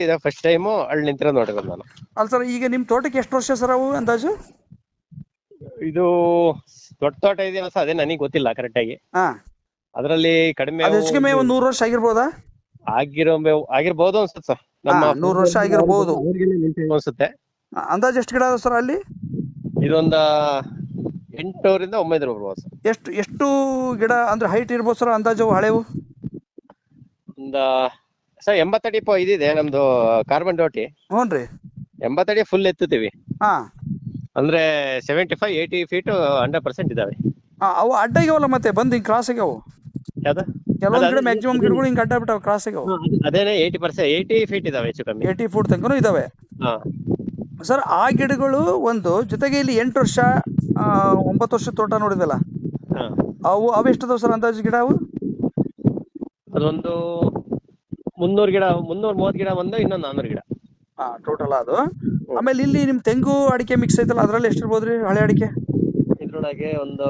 ಇದೆ first time ಅಲ್ಲಿ ನಿಂತಿರೋ ನೋಡಿರೋದು ನಾನು. ಅಲ್ಲ ಸರ್ ಈಗ ನಿಮ್ಮ ತೋಟಕ್ಕೆ ಎಷ್ಟು ವರ್ಷ ಸರ್ ಅವು ಅಂದಾಜು? ಇದು ದೊಡ್ಡ ತೋಟ ಇದೆಯಲ್ಲ ಸರ್ ಅದೇ ನನಗೆ ಗೊತ್ತಿಲ್ಲ ಕರೆಕ್ಟ್ ಆಗಿ. ಹಾ. ಅದರಲ್ಲಿ ಕಡಿಮೆ ಅದು ಹೆಚ್ಚು ಕಮ್ಮಿ ಒಂದು ನೂರು ವರ್ಷ ಆಗಿರ್ಬೋದಾ? ಆಗಿರೋ ಆಗಿರ್ಬೋದು ಅನ್ಸುತ್ತೆ ಸರ್. ನಮ್ಮ ಹಾ, ನೂರು ವರ್ಷ ಆಗಿರ್ಬೋದು. ಅವ್ರಿಗೆಲ್ಲ ನಿಂತಿರೋ ಅನ್ಸುತ್ತೆ. ಆ, ಅಂದಾಜು ಎಷ್ಟು ಗಿಡ ಅದ ಸರ್ ಅಲ್ಲಿ? ಇದೊಂದ ಎಂಟೂರಿಂದ ಒಂಬೈದು ಬರ್ಬೋದು ಸರ್. ಎಷ್ಟು ಎಷ್ಟು ಗಿಡ ಅಂದ್ರೆ ಹೈಟ್ ಇರ್ಬೋದು ಸರ್ ಅಂದಾಜು ಅವು ಹಳೆವು? ಒಂದ ಸರ್ ಎಂಬತ್ತಡಿ ಪೋ ಇದಿದೆ ನಮ್ದು ಕಾರ್ಬನ್ ಡೋಟಿ ಹ್ಞೂನ್ರಿ ಎಂಬತ್ತಡಿ ಫುಲ್ ಎತ್ತುತ್ತೀವಿ. ಹಾ. ಅಂದ್ರೆ seventy five eighty feet hundred percent ಇದಾವೆ. ಆ, ಅವು ಅಡ್ಡ ಆಗ್ಯಾವಲ್ಲ ಮತ್ತೆ ಬಂದು ಹಿಂಗೆ ಕ್ರಾಸ್ ಆಗ್ಯಾವು? ಯಾವ್ದು? ಕೆಲವೊಂದು ಗಿಡ ಮ್ಯಾಕ್ಸಿಮಮ್ ಗಿಡಗಳು ಹಿಂಗೆ ಅಡ್ಡ ಬಿಟ್ಟಾವ ಕ್ರಾಸ್ ಆಗ್ಯಾವ. ಅದೇನೆ ಏಯ್ಟಿ ಪರ್ಸೆಂಟ್ ಏಯ್ಟಿ ಫೀಟ್ ಇದಾವೆ ಹೆಚ್ಚು ಕಮ್ಮಿ. ಏಯ್ಟಿ ಫೂಟ್ ತನಕನೂ ಇದಾವೆ. ಹಾ. ಸರ್ ಆ ಗಿಡಗಳು ಒಂದು ಜೊತೆಗೆ ಇಲ್ಲಿ ಎಂಟು ವರ್ಷ ಆ, ಒಂಬತ್ತು ವರ್ಷ ತೋಟ ನೋಡಿದಲ್ಲ ಹಾ. ಅವು ಅವೆಷ್ಟದಾವ ಸರ್ ಅಂದಾಜು ಗಿಡ ಅವು? ಅದೊಂದು ಮುನ್ನೂರು ಗಿಡ ಮುನ್ನೂರ ಮೂವತ್ತು ಗಿಡ ಬಂದು ಇನ್ನೊಂದು ನಾನ್ನೂರು ಗಿಡ. ಹಾ ಟೋಟಲ್ ಅದು. ಆಮೇಲೆ ಇಲ್ಲಿ ನಿಮ್ ತೆಂಗು ಅಡಿಕೆ ಮಿಕ್ಸ್ ಐತಲ್ಲ ಅದ್ರಲ್ಲಿ ಎಷ್ಟು ರೀ ಹಳೆ ಅಡಿಕೆ? ಇದ್ರೊಳಗೆ ಒಂದು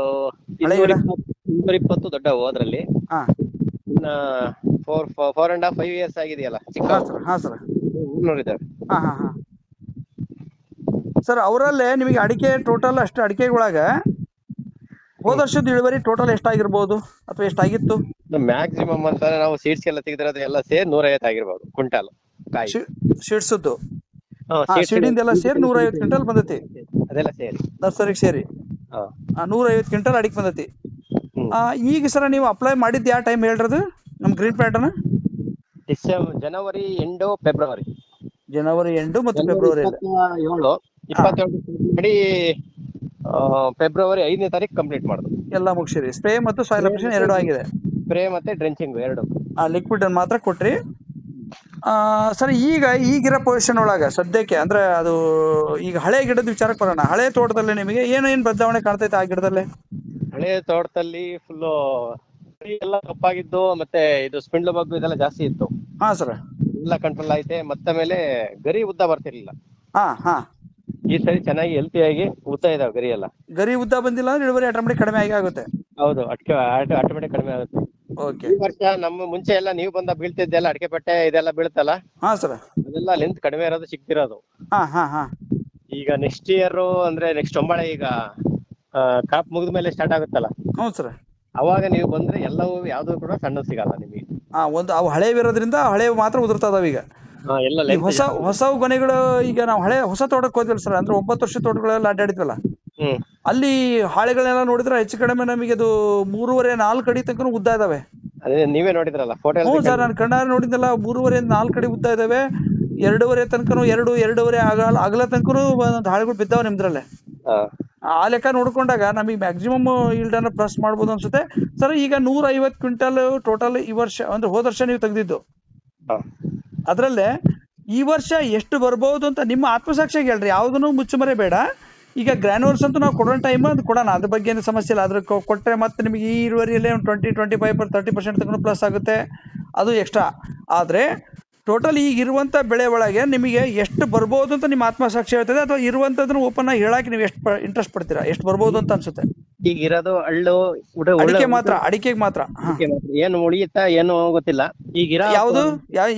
ಹಳೆ ಇನ್ನೂರ ಗಿಡ? ಇಪ್ಪತ್ತು ಇನ್ನೂರ ಇಪ್ಪತ್ತು ದೊಡ್ಡವು ಅದ್ರಲ್ಲಿ. ಹಾ. Four four and half five years ಆಗಿದೆಯಲ್ಲ. ಚಿಕ್ಕ ಹಾ ಸರ್ ಹಾ ಸರ್. ಇದಾವೆ ಹಾ ಹಾ ಹಾ. ಸರ್ ಅವರಲ್ಲೇ ನಿಮಗೆ ಅಡಿಕೆ ಟೋಟಲ್ ಅಷ್ಟು ಅಡಿಕೆಗಳಾಗ ಹೋದ ವರ್ಷದ ಇಳುವರಿ ಟೋಟಲ್ ಎಷ್ಟಾಗಿರ್ಬೋದು ಅಥವಾ ಎಷ್ಟಾಗಿತ್ತು? ಮ್ಯಾಕ್ಸಿಮಮ್ ಅಂತ ನಾವು ಸೀಡ್ಸ್ ಎಲ್ಲ ತೆಗೆದಿರೋದು ಎಲ್ಲ ಸೇರಿ ನೂರ ಐವತ್ತು ಆಗಿರ್ಬೋದು ಕ್ವಿಂಟಾಲ್ ಕಾಯಿ. seeds ಸೀಡಿಂದೆಲ್ಲ ಸೇರಿ ನೂರ ಐವತ್ತು ಕ್ವಿಂಟಲ್ ಬಂದೈತಿ. ಅದೆಲ್ಲ ಸೇರಿ. ನರ್ಸರಿಗೆ ಸೇರಿ. ನೂರ ಐವತ್ತು ಕ್ವಿಂಟಲ್ ಅಡಿಕೆ ಬಂದೈತಿ. ಈಗ ಸರ ನೀವು ಅಪ್ಲೈ ಮಾಡಿದ್ದು ಯಾವ ಟೈಮ್ ಹೇಳ್ರದು? ನಮ್ಮ ಗ್ರೀನ್ ಪ್ಯಾಟರ್ನ್ ಡಿಸೆಂಬರ್ ಜನವರಿ ಎಂಡು ಫೆಬ್ರವರಿ. ಜನವರಿ ಎಂಟು ಮತ್ತು ಫೆಬ್ರವರಿ ಏಳು ಇಪ್ಪತ್ತೇಳು ಮಾಡಿ ಫೆಬ್ರವರಿ ಐದನೇ ತಾರೀಕು ಕಂಪ್ಲೀಟ್ ಮಾಡಿದ್ರು ಎಲ್ಲ ಮುಗಿಸಿರಿ. ಸ್ಪ್ರೇ ಮತ್ತು ಸಾಯಿಲ್ ಅಪ್ಲಿಕೇಶನ್ ಎರಡು ಆಗಿದೆ. ಸ್ಪ್ರೇ ಮತ್ತೆ ಡ್ರೆಂಚಿಂಗ್ ಎರಡು. ಆ ಲಿಕ್ವಿಡ್ ಅನ್ನು ಮಾತ್ರ ಕೊಟ್ರಿ. ಆ, ಸರ್ ಈಗ ಈಗಿರೋ ಪೊಸಿಷನ್ ಒಳಗ ಸದ್ಯಕ್ಕೆ ಅಂದ್ರೆ ಅದು ಈಗ ಹಳೆ ಗಿಡದ ವಿಚಾರಕ್ಕೆ ಬರೋಣ. ಹಳೆ ತೋಟದಲ್ಲಿ ನಿಮಗೆ ಏನೇನು ಬದಲಾವಣೆ ಕಾಣ್ತೈತೆ ಆ ಗಿಡದಲ್ಲಿ? ಹಳೆ ತೋಟದಲ್ಲಿ ಫುಲ್ಲು ಎಲ್ಲ ಕಪ್ಪಾಗಿದ್ದು ಮತ್ತೆ ಇದು ಸ್ಪಿಂಡ್ಲು ಬಗ್ಗು ಇದೆಲ್ಲ ಜಾಸ್ತಿ ಇತ್ತು. ಹಾ ಸರ್. ಎಲ್ಲ ಕಂಟ್ರೋಲ್ ಐತೆ ಮತ್ತೆ ಮೇಲೆ ಗರಿ ಉದ್ದ ಬರ್ತಿರ್ಲಿಲ್ಲ. ಹಾ ಹಾ. ಈ ಸರಿ ಚೆನ್ನಾಗಿ ಹೆಲ್ತಿಯಾಗಿ ಉದ್ದ ಇದಾವೆ ಗರಿ ಎಲ್ಲ. ಗರಿ ಉದ್ದ ಬಂದಿಲ್ಲ ಅಂದ್ರೆ ಇಳುವರಿ ಆಟೋಮೆಟಿಕ್ ಕಡಿಮೆ ಆಗಿ ಆಗುತ್ತೆ. ಹೌದು ಅಟ್ಕೆ ಆಟೋಮೆಟಿಕ್ ಕಡಿಮೆ ಆಗುತ್ತೆ. ಓಕೆ ಈ ವರ್ಷ ನಮ್ಮ ಮುಂಚೆ ಎಲ್ಲ ನೀವು ಬಂದ ಬೀಳ್ತಿದ್ದೆಲ್ಲ ಅಡಿಕೆ ಪಟ್ಟೆ ಇದೆಲ್ಲ ಬೀಳುತ್ತಲ್ಲ ಹಾ ಸರ್. ಅದೆಲ್ಲ ಲೆಂತ್ ಕಡಿಮೆ ಇರೋದು ಸಿಕ್ತಿರೋದು ಹಾ ಹಾ ಹಾ. ಈಗ ನೆಕ್ಸ್ಟ್ ಇಯರ್ ಅಂದ್ರೆ ನೆಕ್ಸ್ಟ್ ಒಂಬಳೆ ಈಗ ಕಾಪ್ ಮುಗಿದ ಮೇಲೆ ಸ್ಟಾರ್ಟ್ ಆಗುತ್ತಲ್ಲ? ಹ್ಞೂ ಸರ್. ಅವಾಗ ನೀವು ಬಂದ್ರೆ ಎಲ್ಲವೂ ಯಾವ್ದು ಕೂಡ ಸಣ್ಣ ಸಿಗಲ್ಲ ನಿಮಗೆ. ಹಾ ಒಂದು ಅವು ಹಳೆ ಇರೋದ್ರಿಂದ ಹಳೆ ಮಾತ್ರ ಉದುರ್ತಾ ಇದಾವೆ ಈಗ. ಹಾ, ಎಲ್ಲ ಈ length ಹೊಸ ಹೊಸ ಗೊನೆಗಳು ಈಗ ನಾವು ಹಳೆ ಹೊಸ ತೋಟಕ್ಕೆ ಹೋದ್ವಲ್ಲ ಸರ್ ಅಂದ್ರೆ ಒಂಬತ್ತು ವರ್ಷ ತೋಟಗಳೆಲ್ಲ ಅಡ್ಡಾಡಿದ್ವಲ್ಲ? ಹ್ಮ್. ಅಲ್ಲಿ ಹಾಳೆಗಳನ್ನೆಲ್ಲ ನೋಡಿದ್ರೆ ಹೆಚ್ಚು ಕಡಿಮೆ ನಮಗೆ ಅದು ಮೂರುವರೆ ನಾಲ್ಕು ಅಡಿ ತನಕ ಉದ್ದ ಇದಾವೆ. ಅದೇ ನೀವೇ ನೋಡಿದ್ರಲ್ಲ ಫೋಟೋ ಹ್ಞೂ ಸರ್ ನಾನು ಕಣ್ಣಾರೆ ನೋಡಿದ್ದೆಲ್ಲ ಮೂರುವರೆ ನಾಲ್ಕು ಅಡಿ ಉದ್ದ ಇದಾವೆ. ಎರಡೂವರೆ ತನಕನು ಎರಡು ಎರಡೂವರೆ ಆಗಲ್ಲ ಆಗಲ ತನಕನು ಒಂದೊಂದು ಹಾಳೆಗಳು ಬಿದ್ದಾವೆ ನಿಮ್ದ್ರಲ್ಲೇ. ಆ ಲೆಕ್ಕ ನೋಡ್ಕೊಂಡಾಗ ನಮಗೆ ಮ್ಯಾಕ್ಸಿಮಮ್ ಇಲ್ಡ್ ಅನ್ನ ಪ್ಲಸ್ ಮಾಡ್ಬೋದು ಅನ್ಸುತ್ತೆ. ಸರ್ ಈಗ ನೂರ ಐವತ್ತು ಕ್ವಿಂಟಲ್ ಟೋಟಲ್ ಈ ವರ್ಷ ಅಂದ್ರೆ ಹೋದ ವರ್ಷ ನೀವು ತೆಗೆದಿದ್ದು. ಅದರಲ್ಲೇ ಈ ವರ್ಷ ಎಷ್ಟು ಬರ್ಬೋದು ಅಂತ ನಿಮ್ಮ ಆತ್ಮಸಾಕ್ಷಿಯಾಗಿ ಹೇಳ್ರಿ ಯಾವ್ದನ್ನು ಮುಚ್ಚುಮರೆ ಬೇಡ. ಈಗ ಗ್ರ್ಯಾನ್ಯೂಲ್ಸ್ ಅಂತ ನಾವು ಕೊಡೋ ಟೈಮ್ ಅದು ಕೊಡೋಣ. ಅದ್ರ ಬಗ್ಗೆ ಏನು ಸಮಸ್ಯೆ ಇಲ್ಲ. ಅದ್ರ ಕೊಟ್ಟರೆ ಕೊಟ್ರೆ ಮತ್ತೆ ನಿಮಗೆ ಈ ಇಳುವರಿಯಲ್ಲೇ ಒಂದು twenty twenty five per thirty percent ತಗೊಂಡು ಪ್ಲಸ್ ಆಗುತ್ತೆ. ಅದು ಎಕ್ಸ್ಟ್ರಾ ಆದರೆ ಟೋಟಲ್ ಈಗ ಇರುವಂಥ ಬೆಳೆ ಒಳಗೆ ನಿಮಗೆ ಎಷ್ಟು ಬರ್ಬೋದು ಅಂತ ನಿಮ್ಮ ಆತ್ಮಸಾಕ್ಷಿ ಹೇಳ್ತದೆ. ಅಥವಾ ಇರುವಂಥದ್ದನ್ನು ಓಪನ್ ಆಗಿ ಹೇಳಕ್ಕೆ ನೀವು ಎಷ್ಟು ಇಂಟ್ರೆಸ್ಟ್ ಪಡ್ತೀರಾ? ಎಷ್ಟು ಬರ್ಬೋದು ಅಂತ ಅನ್ಸುತ್ತೆ. ಈಗ ಇರೋದು ಹಳ್ಳು ಅಡಿಕೆ ಮಾತ್ರ ಅಡಿಕೆಗೆ ಮಾತ್ರ. ಏನು ಉಳಿಯುತ್ತಾ ಏನು ಗೊತ್ತಿಲ್ಲ. ಈಗ ಇರೋ ಯಾವುದು?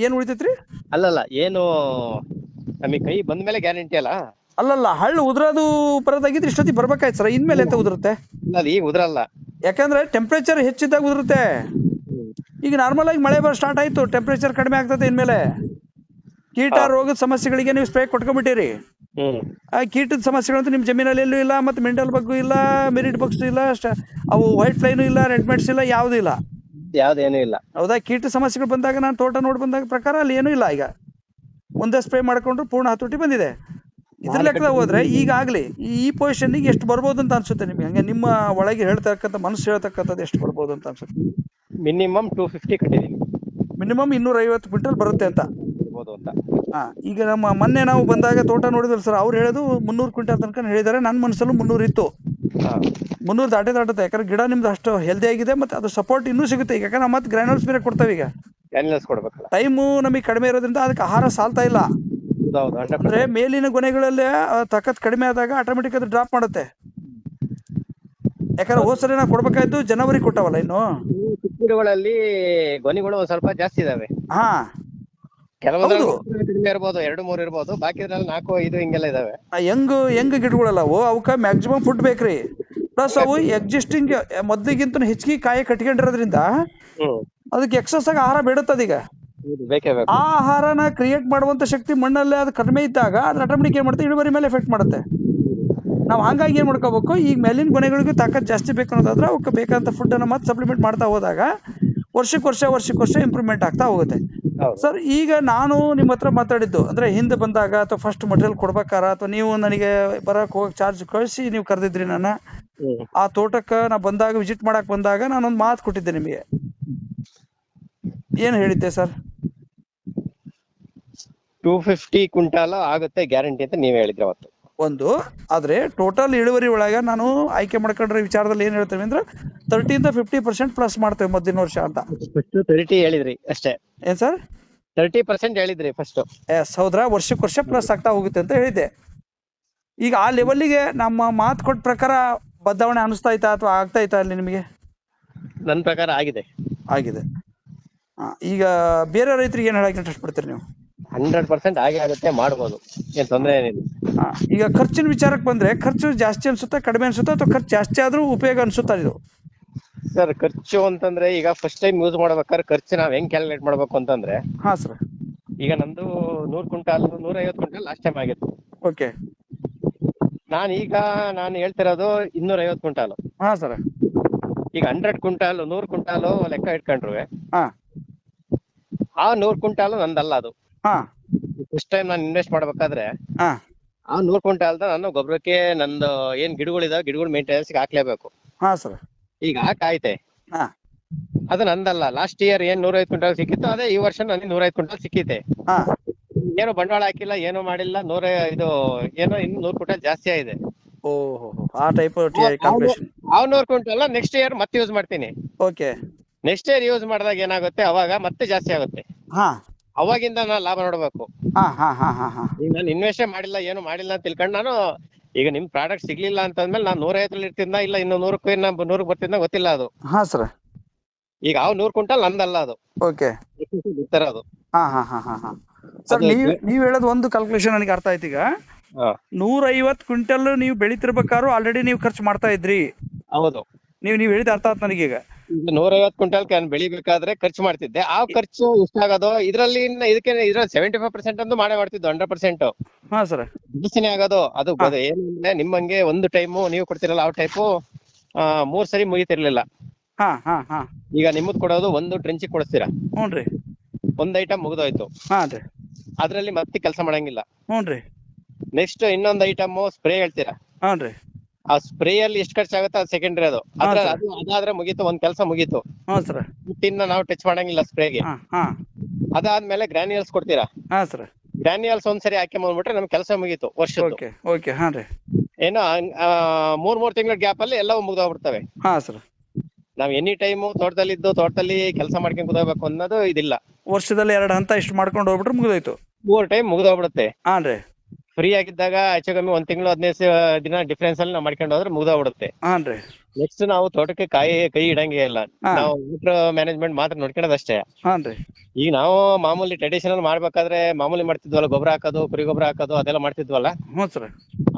ಏನು ಉಳಿತೈತ್ರಿ? ಅಲ್ಲಲ್ಲ ಏನು ನಮಗೆ ಕೈ ಬಂದ ಮೇಲೆ ಗ್ಯಾರಂಟಿ ಅಲ್ಲ. ಅಲ್ಲಲ್ಲ ಹಳ್ಳು ಉದುರೋದು ಬರೋದಾಗಿದ್ರೆ ಇಷ್ಟೊತ್ತಿಗೆ ಬರ್ಬೇಕಾಯ್ತು ಸರ್. ಇನ್ಮೇಲೆ ಎಂತ ಉದುರುತ್ತೆ? ಇಲ್ಲ ಅದು ಈಗ ಉದ್ರಲ್ಲ. ಯಾಕಂದ್ರೆ ಟೆಂಪ್ರೇಚರ್ ಹೆಚ್ಚಿದ್ದಾಗ ಉದುರುತ್ತೆ. ಈಗ ನಾರ್ಮಲ್ ಆಗಿ ಮಳೆ ಬರೋ ಸ್ಟಾರ್ಟ್ ಆಯ್ತು ಟೆಂಪ್ರೇಚರ್ ಕಡಿಮೆ ಆಗ್ತದೆ ಇನ್ಮೇಲೆ. ಕೀಟ ರೋಗದ ಸಮಸ್ಯೆಗಳಿಗೆ ನೀವು ಸ್ಪ್ರೇ ಕೊಟ್ಕೊಂಡ್ಬಿಟ್ಟಿರಿ. ಹ್ಮ್. ಆ ಕೀಟದ ಸಮಸ್ಯೆಗಳಂತೂ ನಿಮ್ಮ ಜಮೀನಲ್ಲಿ ಎಲ್ಲೂ ಇಲ್ಲ ಮತ್ತೆ ಮೆಂಟಲ್ ಬಗ್ಗು ಇಲ್ಲ ಮೆರಿಟ್ ಬಗ್ಸ್ ಇಲ್ಲ ಅವು ವೈಟ್ ಫ್ಲೈನು ಇಲ್ಲ ರೆಡ್ ಮೆಟ್ಸ್ ಇಲ್ಲ ಯಾವುದೂ ಇಲ್ಲ. ಯಾವ್ದೇನು ಇಲ್ಲ. ಹೌದಾ? ಕೀಟ ಸಮಸ್ಯೆಗಳು ಬಂದಾಗ ನಾನು ತೋಟ ನೋಡಿ ಬಂದಾಗ ಪ್ರಕಾರ ಅಲ್ಲಿ ಏನೂ ಇಲ್ಲ ಈಗ. ಒಂದೇ ಸ್ಪ್ರೇ ಮಾಡ್ಕೊಂಡು ಪೂರ್ಣ ಹತೋಟಿ ಬಂದಿದೆ. ಇದ್ರ ಲೆಕ್ಕದಾಗ ಹೋದ್ರೆ ಈಗಾಗಲೇ ಈ ಪೊಸಿಷನ್ನಿಗೆ ಎಷ್ಟು ಬರ್ಬೋದು ಅಂತ ಅನ್ಸುತ್ತೆ ನಿಮ್ಗೆ? ಹಂಗೆ ನಿಮ್ಮ ಒಳಗೆ ಹೇಳ್ತಕ್ಕಂಥ ಮನಸ್ಸು ಹೇಳ್ತಕ್ಕಂಥದ್ದು ಎಷ್ಟು ಬರ್ಬೋದು ಅಂತ ಅನ್ಸುತ್ತೆ? ಮಿನಿಮಮ್ ಟೂ ಫಿಫ್ಟಿ ಕಟ್ಟಿದೀನಿ. ಮಿನಿಮಮ್ ಇನ್ನೂರ ಐವತ್ತು ಕ್ವಿಂಟಲ್ ಬರುತ್ತೆ ಅಂತ. ಹಾ ಈಗ ನಮ್ಮ ಮೊನ್ನೆ ನಾವು ಬಂದಾಗ ತೋಟ ನೋಡಿದ್ವಲ್ಲ ಸರ್ ಅವ್ರು ಹೇಳೋದು ಮುನ್ನೂರು ಕ್ವಿಂಟಲ್ ತನಕ ಹೇಳಿದಾರೆ ನನ್ನ ಮನಸ್ಸಲ್ಲೂ ಮುನ್ನೂರು ಇತ್ತು. ಮುನ್ನೂರು ದಾಟೆ ದಾಟುತ್ತೆ ಯಾಕಂದ್ರೆ ಗಿಡ ನಿಮ್ದು ಅಷ್ಟು ಹೆಲ್ದಿ ಆಗಿದೆ ಮತ್ತೆ ಅದು ಸಪೋರ್ಟ್ ಇನ್ನೂ ಸಿಗುತ್ತೆ ಈಗ ಯಾಕಂದ್ರೆ ಮತ್ತೆ ಗ್ರ್ಯಾನ್ಯೂಲ್ಸ್ ಬೇರೆ ಕೊಡ್ತಾವೆ ಈಗ. ಕೊಡ್ಬೇಕಲ್ಲ. ಟೈಮು ನಮಗೆ ಕಡಿಮೆ ಇರೋದ್ರಿಂದ ಅದಕ್ಕೆ ಆಹಾರ ಸಾಲ್ತಾ ಇಲ್ಲ. ಅಂದ್ರೆ ಮೇಲಿನ ಗೊನೆಗಳಲ್ಲಿ ತಕ್ಕತ್ ಕಡಿಮೆ ಆದಾಗ ಆಟೋಮೆಟಿಕ್ ಅದು ಡ್ರಾಪ್ ಮಾಡುತ್ತೆ. ಯಾಕಂದ್ರೆ ಹೋದ್ ಸರಿ ನಾವು ಕೊಡ್ಬೇಕಾಯ್ತು ಜನವರಿ ಕೊಟ್ಟವಲ್ಲ ಇನ್ನು. ಗಿಡಗಳಲ್ಲಿ ಗೊನೆಗಳು ಒಂದ್ ಸ್ವಲ್ಪ ಜಾಸ್ತಿ ಇದಾವೆ. ಹಾ. ಕೆಲವೊಂದು. ಕಡಿಮೆ ಇರ್ಬೋದು ಎರಡು ಮೂರು ಇರ್ಬೋದು ಬಾಕಿದ್ರಲ್ಲಿ ನಾಲ್ಕು ಐದು ಹಿಂಗೆಲ್ಲ ಇದಾವೆ. ಆ ಹೆಂಗ್ ಹೆಂಗ್ ಗಿಡಗಳಲ್ಲವು ಅವಕ್ಕ ಮ್ಯಾಕ್ಸಿಮಮ್ ಫುಡ್ ಬೇಕ್ರಿ. ಪ್ಲಸ್ ಅವು ಎಕ್ಸಿಸ್ಟಿಂಗ್ ಮೊದ್ಲಿಗಿಂತ ಹೆಚ್ಚಿಗೆ ಕಾಯಿ ಕಟ್ಕೊಂಡಿರೋದ್ರಿಂದ ಅದಕ್ಕೆ ಎಕ್ಸಸ್ ಆಗಿ ಆಹಾರ ಬಿಡುತ್ತದೀಗ. ಬೇಕೇ ಬೇಕು ಆ ಆಹಾರನ ಕ್ರಿಯೇಟ್ ಮಾಡುವಂತ ಶಕ್ತಿ ಮಣ್ಣಲ್ಲೇ ಅದು ಕಡಿಮೆ ಇದ್ದಾಗ ಅದ್ರ ಆಟೋಮೆಟಿಕ್ ಏನ್ ಮಾಡುತ್ತೆ ಇಳುವರಿ ಮೇಲೆ ಎಫೆಕ್ಟ್ ಮಾಡುತ್ತೆ. ನಾವು ಹಂಗಾಗಿ ಏನ್ ಮಾಡ್ಕೋಬೇಕು? ಈಗ ಮೇಲಿನ ಕೊನೆಗಳಿಗೂ ತಾಕತ್ ಜಾಸ್ತಿ ಬೇಕು ಅನ್ನೋದಾದ್ರೆ ಅವಕ್ಕೆ ಬೇಕಾದಂತ ಫುಡ್ ಅನ್ನ ಮತ್ತೆ ಸಪ್ಲಿಮೆಂಟ್ ಮಾಡ್ತಾ ಹೋದಾಗ ವರ್ಷಕ್ಕೆ ವರ್ಷ ವರ್ಷಕ್ಕೆ ವರ್ಷ ಇಂಪ್ರೂವ್ಮೆಂಟ್ ಆಗ್ತಾ ಹೋಗುತ್ತೆ. ಸರ್ ಈಗ ನಾನು ನಿಮ್ಮ ಹತ್ರ ಮಾತಾಡಿದ್ದು ಅಂದ್ರೆ ಹಿಂದೆ ಬಂದಾಗ ಅಥವಾ ಫಸ್ಟ್ ಮಟೀರಿಯಲ್ ಕೊಡ್ಬೇಕಾರ ಅಥವಾ ನೀವು ನನಗೆ ಬರಕ್ ಹೋಗಕ್ ಚಾರ್ಜ್ ಕಳಿಸಿ ನೀವು ಕರೆದಿದ್ರಿ ನಾನು ಆ ತೋಟಕ್ಕೆ ನಾ ಬಂದಾಗ ವಿಸಿಟ್ ಮಾಡಕ್ ಬಂದಾಗ ನಾನೊಂದು ಮಾತು ಕೊಟ್ಟಿದ್ದೆ ನಿಮಗೆ. ಏನು ಹೇಳಿದ್ದೆ ಸರ್ ಟೂ ಫಿಫ್ಟಿ ಕ್ವಿಂಟಾಲ್ ಆಗುತ್ತೆ ಗ್ಯಾರಂಟಿ ಅಂತ ನೀವ್ ಹೇಳಿದ್ರೆ ಅವತ್ತು. ಒಂದು ಆದ್ರೆ ಟೋಟಲ್ ಇಳುವರಿ ಒಳಗ ನಾನು ಆಯ್ಕೆ ಮಾಡ್ಕೊಂಡ್ರೆ ವಿಚಾರದಲ್ಲಿ ಏನ್ ಹೇಳ್ತೇವೆ ಅಂದ್ರೆ ಇಂದ ಫಿಫ್ಟಿ ಪರ್ಸೆಂಟ್ ಪ್ಲಸ್ ಮಾಡ್ತೇವೆ ಮೊದಲಿನ ವರ್ಷ ಅಂತ. ತರ್ಟಿ ಹೇಳಿದ್ರಿ ಅಷ್ಟೇ. ಏನ್ ಸರ್? ತರ್ಟಿ ಪರ್ಸೆಂಟ್ ಹೇಳಿದ್ರಿ ಫಸ್ಟ್ ಎಸ್ ಹೌದ್ರಾ? ವರ್ಷಕ್ಕೆ ವರ್ಷ ಪ್ಲಸ್ ಆಗ್ತಾ ಹೋಗುತ್ತೆ ಅಂತ ಹೇಳಿದ್ದೆ. ಈಗ ಆ ಲೆವೆಲ್ಲಿಗೆ ನಮ್ಮ ಮಾತು ಕೊಟ್ಟ ಪ್ರಕಾರ ಬದಲಾವಣೆ ಅನಿಸ್ತಾ ಐತಾ ಅಥವಾ ಆಗ್ತಾ ಐತಾ ಅಲ್ಲಿ ನಿಮಗೆ? ನನ್ನ ಪ್ರಕಾರ ಆಗಿದೆ. ಆಗಿದೆ. ಈಗ ಬೇರೆ ರೈತರಿಗೆ ಏನು ಹೇಳಕ್ಕೆ ಇಂಟ್ರೆಸ್ಟ್ ಪಡ್ತೀರಿ ನೀವು? ಹಂಡ್ರೆಡ್ ಪರ್ಸೆಂಟ್ ಆಗೇ ಆಗುತ್ತೆ ಮಾಡ್ಬೋದು. ಏನ್ ತೊಂದ್ರೆ ಏನಿಲ್ಲ. ಆ, ಈಗ ಖರ್ಚಿನ ವಿಚಾರಕ್ಕೆ ಬಂದ್ರೆ ಖರ್ಚು ಜಾಸ್ತಿ ಅನ್ಸುತ್ತಾ ಕಡಿಮೆ ಅನ್ಸುತ್ತಾ ಅಥವಾ ಖರ್ಚು ಜಾಸ್ತಿ ಆದ್ರೂ ಉಪಯೋಗ ಅನ್ಸುತ್ತಾ ಇದು? ಸರ್ ಖರ್ಚು ಅಂತಂದ್ರೆ ಈಗ ಫಸ್ಟ್ ಟೈಮ್ ಯೂಸ್ ಮಾಡ್ಬೇಕಾದ್ರೆ ಖರ್ಚು ನಾವ್ ಹೆಂಗ್ ಕ್ಯಾಲ್ಕುಲೇಟ್ ಮಾಡ್ಬೇಕು ಅಂತಂದ್ರೆ ಹಾ ಸರ್. ಈಗ ನಂದು ನೂರ್ ಕ್ವಿಂಟಾಲ್ ನೂರ ಐವತ್ತು ಕ್ವಿಂಟಾಲ್ ಲಾಸ್ಟ್ ಟೈಮ್ ಆಗಿತ್ತು. ಓಕೆ. ನಾನ್ ಈಗ ನಾನು ಹೇಳ್ತಿರೋದು ಇನ್ನೂರ ಐವತ್ ಕ್ವಿಂಟಾಲ್. ಹಾ ಸರ್. ಈಗ ಹಂಡ್ರೆಡ್ ಕ್ವಿಂಟಾಲ್ ನೂರ್ ಕ್ವಿಂಟಾಲ್ ಲೆಕ್ಕ ಇಟ್ಕೊಂಡ್ರು ಹಾ. ಆ ನೂರ್ ಕ್ವಿಂಟಾಲ್ ನಂದಲ್ಲ ಅದು. ಹಾ. ಫಸ್ಟ್ ಟೈಮ್ ನಾನು ಇನ್ವೆಸ್ಟ್ ಮಾಡ್ಬೇಕಾದ್ರೆ ಹಾ. ಆ ನೂರ್ ಕ್ವಿಂಟಾಲ್ ನಾನು ಗೊಬ್ಬರಕ್ಕೆ ನಂದು ಏನ್ ಗಿಡಗಳಿದಾವೆ ಗಿಡಗಳು ಮೇಂಟೆನೆನ್ಸ್ ಹಾಕ್ಲೇಬೇಕು. ಹಾ ಸರ್. ಈಗ ಹಾಕಾಯ್ತೆ ಹಾ. ಅದು ನಂದಲ್ಲ ಲಾಸ್ಟ್ ಇಯರ್ ಏನ್ ನೂರೈದ್ ಕ್ವಿಂಟಲ್ ಸಿಕ್ಕಿತ್ತು ಅದೇ ಈ ವರ್ಷ ನನಗೆ ನೂರೈದ್ ಕ್ವಿಂಟಾಲ್ ಸಿಕ್ಕಿತೆ. ಹಾ. ಏನು ಬಂಡವಾಳ ಹಾಕಿಲ್ಲ ಏನು ಮಾಡಿಲ್ಲ ನೂರ ಇದು ಏನೋ ಇನ್ನು ನೂರ್ ಕ್ವಿಂಟಾಲ್ ಜಾಸ್ತಿ ಆಗಿದೆ. ಓಹೋ ಆ ಟೈಪ್ ಆ ನೂರ್ ಕ್ವಿಂಟಲ್ ನೆಕ್ಸ್ಟ್ ಇಯರ್ ಮತ್ತೆ ಯೂಸ್ ಮಾಡ್ತೀನಿ. ಓಕೆ ನೆಕ್ಸ್ಟ್ ಇಯರ್ ಯೂಸ್ ಮಾಡಿದಾಗ ಏನಾಗುತ್ತೆ ಅವಾಗ ಮತ್ತೆ ಜಾಸ್ತಿ ಆಗುತ್ತೆ. ಹಾ. ಅವಾಗಿಂದ ನಾನು ಲಾಭ ನೋಡ್ಬೇಕು. ಹಾ ಹಾ ಹಾ ಹಾ ಹಾ. ಈಗ ನಾನು ಇನ್ವೆಸ್ಟೇ ಮಾಡಿಲ್ಲ ಏನು ಮಾಡಿಲ್ಲ ಅಂತ ತಿಳ್ಕೊಂಡು ನಾನು ಈಗ ನಿಮ್ ಪ್ರಾಡಕ್ಟ್ ಸಿಗ್ಲಿಲ್ಲ ಅಂತಂದ್ಮೇಲೆ ನಾನು ನೂರೈವತ್ತರಲ್ಲಿ ಇರ್ತಿದ್ನ ಇಲ್ಲ ಇನ್ನು ನೂರಕ್ಕೆ ಇನ್ನ ನೂರಕ್ಕೆ ಬರ್ತಿದ್ನ ಗೊತ್ತಿಲ್ಲ ಅದು. ಹಾ ಸರ್. ಈಗ ಅವ್ ನೂರ್ ಕ್ವಿಂಟಲ್ ನಂದಲ್ಲ ಅದು. ಓಕೆ. ಬಿತ್ತಿರೋದು ಹಾ ಹಾ ಹಾ ಹಾ ಹಾ. ಸರ್ ಅದು ನೀವ್ ನೀವ್ ಹೇಳೋದು ಒಂದು ಕ್ಯಾಲ್ಕುಲೇಷನ್ ನನಗೆ ಅರ್ಥ ಆಯ್ತು ಈಗ. ಹಾ. ನೂರ ಐವತ್ ಕ್ವಿಂಟಲ್ ನೀವು ಬೆಳಿತಿರ್ಬೇಕಾದ್ರು ಆಲ್ರೆಡಿ ನೀವು ಖರ್ಚು ಮಾಡ್ತಾ ಇದ್ರಿ. ಹೌದು. ನೀವು ನೀವು ಹೇಳಿದ ಅರ್ಥ ಆಯ್ತು ನನಗೀಗ. ನೂರೈವತ್ತು ಕ್ವಿಂಟಲ್ ಕ್ಯಾನ್ ಬೆಳಿಬೇಕಾದ್ರೆ ಖರ್ಚು ಮಾಡ್ತಿದ್ದೆ. ಆ ಖರ್ಚು ಎಷ್ಟಾಗೋದು ಇದ್ರಲ್ಲಿ ಇನ್ನ ಇದಕ್ಕೆ ಇದ್ರಲ್ಲಿ ಸೆವೆಂಟಿ ಫೈವ್ ಪರ್ಸೆಂಟ್ ಅಂತೂ ಮಾಡೇ ಮಾಡ್ತಿದ್ದು ಹಂಡ್ರೆಡ್ ಪರ್ಸೆಂಟ್ ಹಾ ಸರ್ ಜಾಸ್ತಿನೇ ಆಗೋದು. ಅದು ಗೊತ್ತ- ಏನಂದ್ರೆ ನಿಮ್ಮಂಗೆ ಒಂದು ಟೈಮು ನೀವು ಕೊಡ್ತಿರಲ್ಲ ಆ ಟೈಪು ಮೂರ್ ಸರಿ ಮುಗಿತಿರ್ಲಿಲ್ಲ. ಹಾ ಹಾ ಹಾ. ಈಗ ನಿಮ್ಮದ್ ಕೊಡೋದು ಒಂದು ಟ್ರೆಂಚ್ ಕೊಡಿಸ್ತೀರಾ? ಹ್ಞೂ ರೀ. ಒಂದ್ ಐಟಮ್ ಮುಗ್ದೋಯ್ತು. ಹಾ ರೀ. ಅದ್ರಲ್ಲಿ ಮತ್ತೆ ಕೆಲಸ ಮಾಡಂಗಿಲ್ಲ. ಹ್ಞೂ ರೀ. ನೆಕ್ಸ್ಟ್ ಇನ್ನೊಂದ್ ಐಟಮ್ ಸ್ಪ್ರೇ ಹೇಳ್ತೀರಾ? ಹಾಂ ರೀ. ಆ ಸ್ಪ್ರೇ ಅಲ್ಲಿ ಎಷ್ಟು ಖರ್ಚಾಗುತ್ತೆ ಅದು ಸೆಕೆಂಡ್ರಿ ಅದು. ಅದ್ರ ಹಾ, ಅದು ಅದಾದ್ರೆ ಮುಗೀತು ಒಂದ್ ಕೆಲಸ ಮುಗೀತು. ಹ್ಞೂ ಸರ್. ಇನ್ನ ನಾವು ಟಚ್ ಮಾಡಂಗಿಲ್ಲ ಸ್ಪ್ರೇಗೆ ಹಾಂ ಹಾಂ. ಅದಾದ್ಮೇಲೆ ಗ್ರಾನ್ಯೂಲ್ಸ್ ಕೊಡ್ತೀರಾ? ಹಾಂ ಸರ್. ಗ್ರಾನ್ಯೂಲ್ಸ್ ಒಂದ್ಸರಿ ಹಾಕಿ ಬಂದ್ಬಿಟ್ರೆ ನಮ್ ಕೆಲಸ ಮುಗೀತು ವರ್ಷದ್ದು. Okay okay. ಹಾಂ ರೀ. ಏನೋ ಆ, ಮೂರ್ ಮೂರ್ ತಿಂಗಳ ಗ್ಯಾಪ್ ಅಲ್ಲಿ ಎಲ್ಲವೂ ಮುಗ್ದೋಗ್ಬಿಡ್ತವೆ. ಹಾಂ ಸರ್. ನಾವ್ ಎನಿ ಟೈಮ್ ತೋಟದಲ್ಲಿ ಇದ್ದು ತೋಟದಲ್ಲಿ ಕೆಲಸ ಮಾಡ್ಕೊಂಡ್ ಕುದೋಗ್ಬೇಕು ಅನ್ನೋದು ಇದಿಲ್ಲ. ವರ್ಷದಲ್ಲಿ ಎರಡು ಹಂತ ಇಷ್ಟು ಮಾಡ್ಕೊಂಡು ಹೋಗ್ಬಿಟ್ರೆ ಮುಗಿದೋಯ್ತು. ಮೂರ್ ಟೈಮ್ ಮುಗ್ದೋಗ್ಬಿಡುತ್ತೆ. ಹಾಂ ರೀ. ಫ್ರೀ ಆಗಿದ್ದಾಗ ಹೆಚ್ಚು ಕಮ್ಮಿ ಒಂದ್ ತಿಂಗಳು ಹದಿನೈದು ದಿನ ಡಿಫ್ರೆನ್ಸ್ ಅಲ್ಲಿ ನಾವು ಮಾಡ್ಕೊಂಡು ಹೋದ್ರೆ ಮುಗ್ದ ಬಿಡುತ್ತೆ ರೀ. ನೆಕ್ಸ್ಟ್ ನಾವು ತೋಟಕ್ಕೆ ಕಾಯಿ ಕೈ ಇಡಂಗೆ ಇಲ್ಲ. ಹಾ. ನಾವು ವಾಟರ್ ಮ್ಯಾನೇಜ್ಮೆಂಟ್ ಮಾತ್ರ ನೋಡ್ಕೊಳ್ಳೋದಷ್ಟೇ. ಅಷ್ಟೇ ರೀ. ಈಗ ನಾವು ಮಾಮೂಲಿ ಟ್ರೆಡಿಷನಲ್ ಮಾಡ್ಬೇಕಾದ್ರೆ ಮಾಮೂಲಿ ಮಾಡ್ತಿದ್ವಲ್ಲ ಗೊಬ್ಬರ ಹಾಕೋದು ಕುರಿ ಗೊಬ್ಬರ ಹಾಕೋದು ಅದೆಲ್ಲ ಮಾಡ್ತಿದ್ವಲ್ಲ. ಹ್ಞೂ ಸರ್.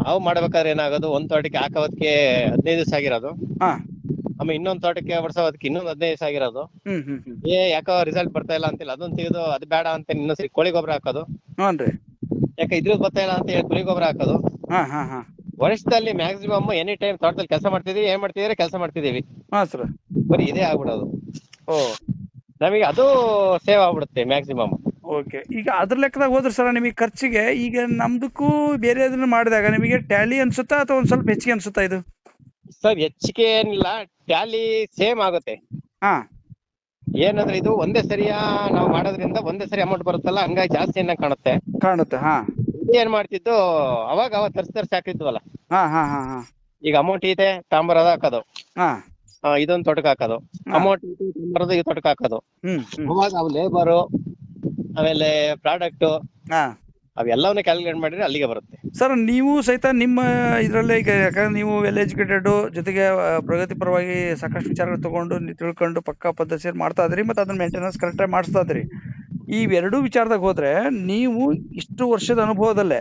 ನಾವು ಮಾಡ್ಬೇಕಾದ್ರೆ ಏನಾಗೋದು ಒಂದ್ ತೋಟಕ್ಕೆ ಹಾಕೋದಕ್ಕೆ ಹದಿನೈದು ದಿವಸ ಆಗಿರೋದು. ಹಾಂ. ಆಮೇಲೆ ಇನ್ನೊಂದ್ ತೋಟಕ್ಕೆ ವರ್ಷೋದಕ್ಕೆ ಇನ್ನೊಂದ್ ಹದಿನೈದು ದಿವಸ ಆಗಿರೋದು. ಏ ಯಾಕೋ ರಿಸಲ್ಟ್ ಬರ್ತಾ ಇಲ್ಲ ಅಂತಿಲ್ಲ. ಅದನ್ನ ತೆಗೆದು ಅದು ಬೇಡ ಅಂತ ಇನ್ನೊಂದ್ಸರಿ ಕೋಳಿ ಗೊಬ್ಬರ ಹಾಕೋದು. ಯಾಕೆ ಇದ್ರದ್ದು ಭತ್ತ ಇಲ್ಲ ಅಂತ ಹೇಳಿ ಕುರಿ ಗೊಬ್ಬರ ಹಾಕೋದು? ಹಾ ಹಾ ಹಾ. ವರ್ಷದಲ್ಲಿ ಮ್ಯಾಕ್ಸಿಮಮ್ ಎನಿ ಟೈಮ್ ತೋಟದಲ್ಲಿ ಕೆಲಸ ಮಾಡ್ತಿದೀವಿ ಏನ್ ಮಾಡ್ತಿದೀವಿ ಕೆಲಸ ಮಾಡ್ತಿದೀವಿ ಹಾ ಸರ್ ಬರೀ ಇದೇ ಆಗ್ಬಿಡೋದು. ಓ. ನಮಗೆ ಅದು ಸೇವ್ ಆಗ್ಬಿಡುತ್ತೆ ಮ್ಯಾಕ್ಸಿಮಮ್ ಓಕೆ. ಈಗ ಅದ್ರ ಲೆಕ್ಕದಾಗ ಹೋದ್ರೆ ಸರ್ ನಿಮಗೆ ಖರ್ಚಿಗೆ ಈಗ ನಮ್ದಕ್ಕೂ ಬೇರೆ ಅದನ್ನ ಮಾಡಿದಾಗ ನಿಮಗೆ ಟ್ಯಾಲಿ ಅನ್ಸುತ್ತಾ ಅಥವಾ ಒಂದ್ ಸ್ವಲ್ಪ ಹೆಚ್ಚಿಗೆ ಅನ್ಸುತ್ತಾ ಇದು? ಸರ್ ಹೆಚ್ಚಿಗೆ ಏನಿಲ್ಲ. ಟ್ಯಾಲಿ ಸೇಮ್ ಆಗುತ್ತೆ. ಹಾಂ. ಏನಂದ್ರೆ ಇದು ಒಂದೇ ಸರಿಯಾ? ನಾವು ಮಾಡೋದ್ರಿಂದ ಒಂದೇ ಸರಿ ಅಮೌಂಟ್ ಬರುತ್ತಲ್ಲ? ಹಂಗಾಗಿ ಜಾಸ್ತಿ ಏನ ಕಾಣುತ್ತೆ. ಕಾಣುತ್ತೆ ಹಾ. ಇದು ಏನ್ ಮಾಡ್ತಿದ್ದು? ಅವಾಗ ಅವಾಗ ತರ್ಸಿ ತರ್ಸಿ ಹಾಕಿದ್ವಲ್ಲ ಅಲ್ಲ ಹಾಂ ಹಾಂ ಹಾಂ. ಈಗ ಅಮೌಂಟ್ ಇದೆ ತಾಂಬರದ ಹಾಕೋದು. ಹಾಂ. ಆ, ಇದೊಂದ್ ತೋಟಕ್ಕೆ ಹಾಕೋದು. ಅಮೌಂಟ್ ಅಮೌಂಟ್ ತಾಂಬರದ ಈ ತೊಡಕ ಹಾಕೋದು. ಅವಾಗ ಅವ್ ಲೇಬರು ಆಮೇಲೆ ಪ್ರಾಡಕ್ಟ್ ಹಾಂ. ಅವೆಲ್ಲವನ್ನ ಕ್ಯಾಲ್ಕುಲೇಟ್ ಮಾಡಿದ್ರೆ ಅಲ್ಲಿಗೆ ಬರುತ್ತೆ. ಸರ್ ನೀವು ಸಹಿತ ನಿಮ್ಮ ಇದರಲ್ಲಿ ಈಗ ಯಾಕಂದ್ರೆ ನೀವು ವೆಲ್ ಎಜುಕೇಟೆಡ್ ಜೊತೆಗೆ ಪ್ರಗತಿಪರವಾಗಿ ಸಾಕಷ್ಟು ವಿಚಾರಗಳು ತಗೊಂಡು ನೀವು ತಿಳ್ಕೊಂಡು ಪಕ್ಕಾ ಪದ್ಧತಿ ಮಾಡ್ತಾ ಇದ್ರಿ ಮತ್ತು ಅದನ್ನ ಮೇಂಟೆನೆನ್ಸ್ ಕರೆಕ್ಟಾಗಿ ಮಾಡಿಸ್ತಾ ಇದ್ರಿ. ಇವೆರಡೂ ವಿಚಾರದಾಗ ಹೋದ್ರೆ ನೀವು ಇಷ್ಟು ವರ್ಷದ ಅನುಭವದಲ್ಲೇ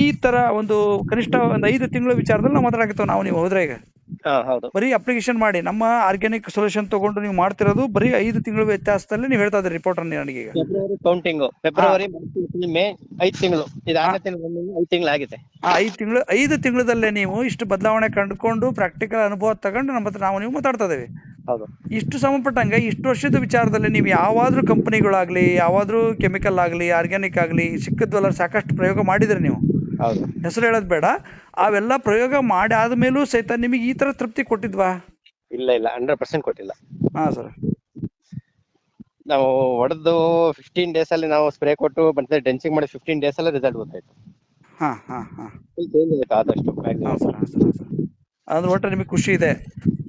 ಈ ತರ ಒಂದು ಕನಿಷ್ಠ ಒಂದು ಐದು ತಿಂಗಳ ವಿಚಾರದಲ್ಲಿ ನಾವು ಮಾತಾಡಕತ್ತೇವೆ ನಾವು ನೀವು ಹೋದ್ರೆ ಈಗ. ಹೌದು. ಬರೀ ಅಪ್ಲಿಕೇಶನ್ ಮಾಡಿ ನಮ್ಮ ಆರ್ಗ್ಯಾನಿಕ್ ಸೊಲ್ಯೂಷನ್ ತಗೊಂಡು ನೀವು ಮಾಡ್ತಿರೋದು ಬರೀ ಐದು ತಿಂಗಳ ವ್ಯತ್ಯಾಸದಲ್ಲಿ ನೀವು ಹೇಳ್ತಾ ಇದ್ದೀರಿ ರಿಪೋರ್ಟ್ ನನಗೆ ಈಗ. ಫೆಬ್ರವರಿ ಕೌಂಟಿಂಗ್ ಮೇ ಐದ್ ತಿಂಗಳು. ಇದು ಆರನೇ ತಿಂಗಳು ಆಗಿದೆ. ಆ ಐದು ತಿಂಗಳು ಐದು ತಿಂಗಳಲ್ಲೇ ನೀವು ಇಷ್ಟು ಬದಲಾವಣೆ ಕಂಡುಕೊಂಡು ಪ್ರಾಕ್ಟಿಕಲ್ ಅನುಭವ ತಗೊಂಡು ನಮ್ಮ ಹತ್ರ ನಾವು ನೀವು ಮಾತಾಡ್ತಾ ಇದ್ದೀವಿ. ಹೌದು. ಇಷ್ಟು ಸಂಬಂಧಪಟ್ಟಂಗೆ ಇಷ್ಟು ವರ್ಷದ ವಿಚಾರದಲ್ಲಿ ನೀವು ಯಾವಾದ್ರೂ ಕಂಪನಿಗಳಾಗ್ಲಿ ಯಾವಾದ್ರೂ ಕೆಮಿಕಲ್ ಆಗಲಿ ಆರ್ಗ್ಯಾನಿಕ್ ಆಗಲಿ ಸಿಕ್ಕದ್ವಲ್ಲ ಸಾಕಷ್ಟು ಪ್ರಯೋಗ ಮಾಡಿದ್ರಿ ನೀವು. ಹೆಸರು ಹೇಳೋದು ಬೇಡ. ಅವೆಲ್ಲ ಪ್ರಯೋಗ ಮಾಡಿ ಆದ್ಮೇಲೂ ಸಹಿತ ನಿಮಗೆ ಈ ತರ ತೃಪ್ತಿ ಕೊಟ್ಟಿದ್ವಾ? ಇಲ್ಲ ಇಲ್ಲ ಹಂಡ್ರೆಡ್ ಪರ್ಸೆಂಟ್ ಕೊಟ್ಟಿಲ್ಲ. ಹಾ ಸರ್. ನಾವು ಹೊಡೆದು ಫಿಫ್ಟೀನ್ ಡೇಸ್ ಅಲ್ಲಿ ನಾವು ಸ್ಪ್ರೇ ಕೊಟ್ಟು ಮತ್ತೆ ಡೆನ್ಸಿಂಗ್ ಮಾಡಿ ಫಿಫ್ಟೀನ್ ಡೇಸ್ ಅಲ್ಲಿ ರಿಸಲ್ಟ್ ಗೊತ್ತಾಯ್ತು. ಹಾ ಹಾ ಹಾ. ಫುಲ್ ಚೇಂಜ್ ಆಯ್ತು ಆದಷ್ಟು ಹಾ ಮ್ಯಾಕ್ಸಿಮಮ್ ಸರ್ ಹಾ ಸರ್ ಸರ್. ಅಂದ್ರೆ ಒಟ್ಟು ನಿಮಗೆ ಖುಷಿ ಇದೆ.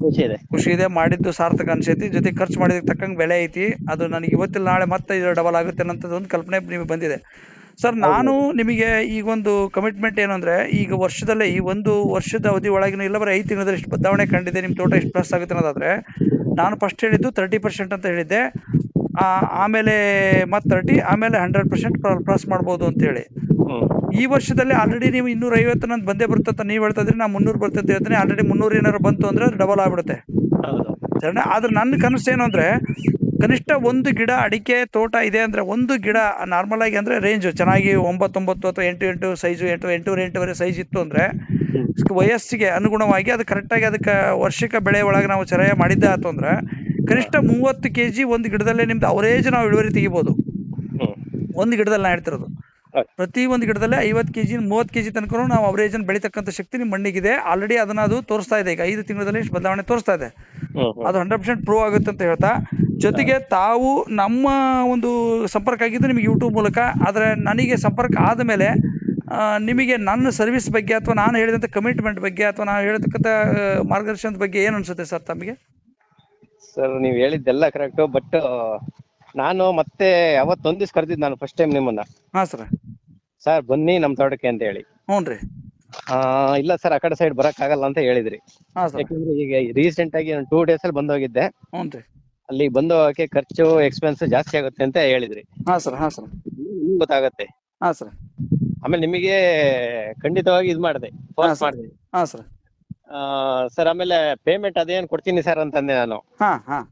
ಖುಷಿ ಇದೆ. ಖುಷಿ ಇದೆ ಮಾಡಿದ್ದು ಸಾರ್ಥಕ ಅನ್ಸೈತಿ. ಜೊತೆ ಖರ್ಚು ಮಾಡಿದಕ್ಕೆ ತಕ್ಕಂಗೆ ಬೆಲೆ ಐತಿ. ಅದು ನನಗೆ ಇವತ್ತಿಲ್ಲ ನಾಳೆ ಮತ್ತೆ ಡಬಲ್ ಆಗುತ್ತೆ ಅನ್ನೋಂಥದ್ದು ಒಂದು ಕಲ್ಪನೆ ನಿಮಗೆ ಬಂದಿದೆ. ಸರ್ ನಾನು ನಿಮಗೆ ಈಗ ಒಂದು ಕಮಿಟ್ಮೆಂಟ್ ಏನು ಅಂದ್ರೆ ಈಗ ವರ್ಷದಲ್ಲೇ ಈ ಒಂದು ವರ್ಷದ ಅವಧಿ ಒಳಗಿನ ಇಲ್ಲ ಬರೀ ಐದು ತಿಂಗಳಲ್ಲಿ ಇಷ್ಟು ಬದಲಾವಣೆ ಕಂಡಿದೆ ನಿಮ್ಮ ತೋಟ ಇಷ್ಟು ಪ್ಲಸ್ ಆಗುತ್ತೆ ಅನ್ನೋದಾದ್ರೆ ನಾನು ಫಸ್ಟ್ ಹೇಳಿದ್ದು ತರ್ಟಿ ಪರ್ಸೆಂಟ್ ಅಂತ ಹೇಳಿದ್ದೆ. ಆಮೇಲೆ ಮತ್ತೆ ತರ್ಟಿ ಆಮೇಲೆ ಹಂಡ್ರೆಡ್ ಪರ್ಸೆಂಟ್ ಪ್ಲಸ್ ಮಾಡ್ಬೋದು ಅಂತೇಳಿ. ಈ ವರ್ಷದಲ್ಲಿ ಆಲ್ರೆಡಿ ನೀವು ಇನ್ನೂರ ಐವತ್ತು ನಂದು ಬಂದೇ ಬರ್ತಂತ ನೀವು ಹೇಳ್ತಾ ಇದ್ರಿ ನಾ ಮುನ್ನೂರು ಬರ್ತಂತ ಹೇಳ್ತೀನಿ. ಆಲ್ರೆಡಿ ಮುನ್ನೂರು ಏನಾರು ಬಂತು ಅಂದ್ರೆ ಡಬಲ್ ಆಗ್ಬಿಡುತ್ತೆ. ಸರಿನಾ? ಆದ್ರೆ ನನ್ನ ಕನಸು ಏನು ಅಂದ್ರೆ ಕನಿಷ್ಠ ಒಂದು ಗಿಡ ಅಡಿಕೆ ತೋಟ ಇದೆ ಅಂದರೆ ಒಂದು ಗಿಡ ನಾರ್ಮಲ್ ಆಗಿ ಅಂದರೆ ರೇಂಜ್ ಚೆನ್ನಾಗಿ ಒಂಬತ್ತೊಂಬತ್ತು ಅಥವಾ ಎಂಟು ಎಂಟು ಸೈಜು ಎಂಟು ಎಂಟೂವರೆ ಎಂಟೂವರೆ ಸೈಜ್ ಇತ್ತು ಅಂದರೆ ವಯಸ್ಸಿಗೆ ಅನುಗುಣವಾಗಿ ಅದು ಕರೆಕ್ಟಾಗಿ ಅದಕ್ಕೆ ವರ್ಷಕ್ಕೆ ಬೆಳೆ ಒಳಗೆ ನಾವು ಚರಯ ಮಾಡಿದ್ದೆ ಆಯ್ತು ಅಂದರೆ ಕನಿಷ್ಠ ಮೂವತ್ತು ಕೆ ಜಿ ಒಂದು ಗಿಡದಲ್ಲೇ ನಿಮ್ದು ಅವರೇಜ್ ನಾವು ಇಳುವರಿ ತೆಗಿಬೋದು. ಒಂದು ಗಿಡದಲ್ಲಿ ನಾ ಹೇಳ್ತಿರೋದು. ಪ್ರತಿ ಒಂದು ಗಿಡದಲ್ಲಿ ಐವತ್ತು ಕೆ ಜಿ ಮೂವತ್ತು ಕೆ ಜಿ ತನಕ ನಾವು ಅವರೇಜ್ ಬೆಳಿತಕ್ಕಂಥ ಶಕ್ತಿ ನಿಮ್ಮ ಮಣ್ಣಿಗಿದೆ. ಆಲ್ರೆಡಿ ಅದನ್ನ ಅದು ತೋರಿಸ್ತಾ ಇದೆ. ಈಗ ಐದು ತಿಂಗಳಲ್ಲಿ ಇಷ್ಟು ಬದಲಾವಣೆ ತೋರಿಸ್ತಾ ಇದೆ. ಅದು ಹಂಡ್ರೆಡ್ ಪರ್ಸೆಂಟ್ ಪ್ರೂವ್ ಆಗುತ್ತೆ ಅಂತ ಹೇಳ್ತಾ ಜೊತೆಗೆ ತಾವು ನಮ್ಮ ಒಂದು ಸಂಪರ್ಕ ಆಗಿದ್ದು ನಿಮಗೆ ಯೂಟ್ಯೂಬ್ ಮೂಲಕ ಆದರೆ ನನಗೆ ಸಂಪರ್ಕ ಆದಮೇಲೆ ನಿಮಗೆ ನನ್ನ ಸರ್ವಿಸ್ ಬಗ್ಗೆ ಅಥವಾ ನಾನು ಹೇಳಿದಂಥ ಕಮಿಟ್ಮೆಂಟ್ ಬಗ್ಗೆ ಅಥವಾ ನಾನು ಹೇಳ್ತಕ್ಕಂಥ ಮಾರ್ಗದರ್ಶನದ ಬಗ್ಗೆ ಏನು ಅನ್ಸುತ್ತೆ ಸರ್ ತಮಗೆ? ಸರ್ ನೀವು ಹೇಳಿದ್ದೆಲ್ಲ ಕರೆಕ್ಟ್ ಬಟ್ ನಾನು ಮತ್ತೆ ಅವತ್ತೊಂದ್ ದಿವ್ಸ ಕರೆದಿದ್ದು ನಾನು ಫಸ್ಟ್ ಟೈಮ್ ನಿಮ್ಮನ್ನ. ಹಾ ಸರ್ ಸರ್ ಬನ್ನಿ ನಮ್ ತೋಟಕ್ಕೆ ಅಂತ ಹೇಳಿ. ಹ್ಞೂ ಆ ಇಲ್ಲ ಸರ್ ಆ ಕಡೆ ಸೈಡ್ ಬರಕ್ ಆಗಲ್ಲ ಅಂತ ಹೇಳಿದ್ರಿ. ಹಾಂ ಸರ್ ಯಾಕಂದ್ರೆ ಈಗ ರೀಸೆಂಟ್ ಆಗಿ ನಾನು ಟೂ ಡೇಸ್ ಅಲ್ಲಿ ಬಂದ್ ಹೋಗಿದ್ದೆ ಅಲ್ಲಿ ಬಂದು ಹೋಗಕ್ಕೆ ಖರ್ಚು ಎಕ್ಸ್ಪೆನ್ಸ್ ಜಾಸ್ತಿ ಆಗುತ್ತೆ ಅಂತ ಹೇಳಿದ್ರಿ. ಹಾ ಸರ್ ಹಾ ಸರ್ ನಿಮ್ಗೆ ಗೊತ್ತಾಗತ್ತೆ. ಹಾಂ ಸರ್ ಆಮೇಲೆ ನಿಮಗೆ ಖಂಡಿತವಾಗಿ ಇದ್ ಮಾಡಿದೆ ಫೋನ್ ಹಾ, sir. ಮಾಡಿದೆ. ಹಾ ಸರ್ ಸರ್ ಆಮೇಲೆ ಪೇಮೆಂಟ್ ಅದೇನ್ ಕೊಡ್ತೀನಿ ಸರ್ ಅಂತಂದೆ ನಾನು. ಹಾ ಹಾಂ.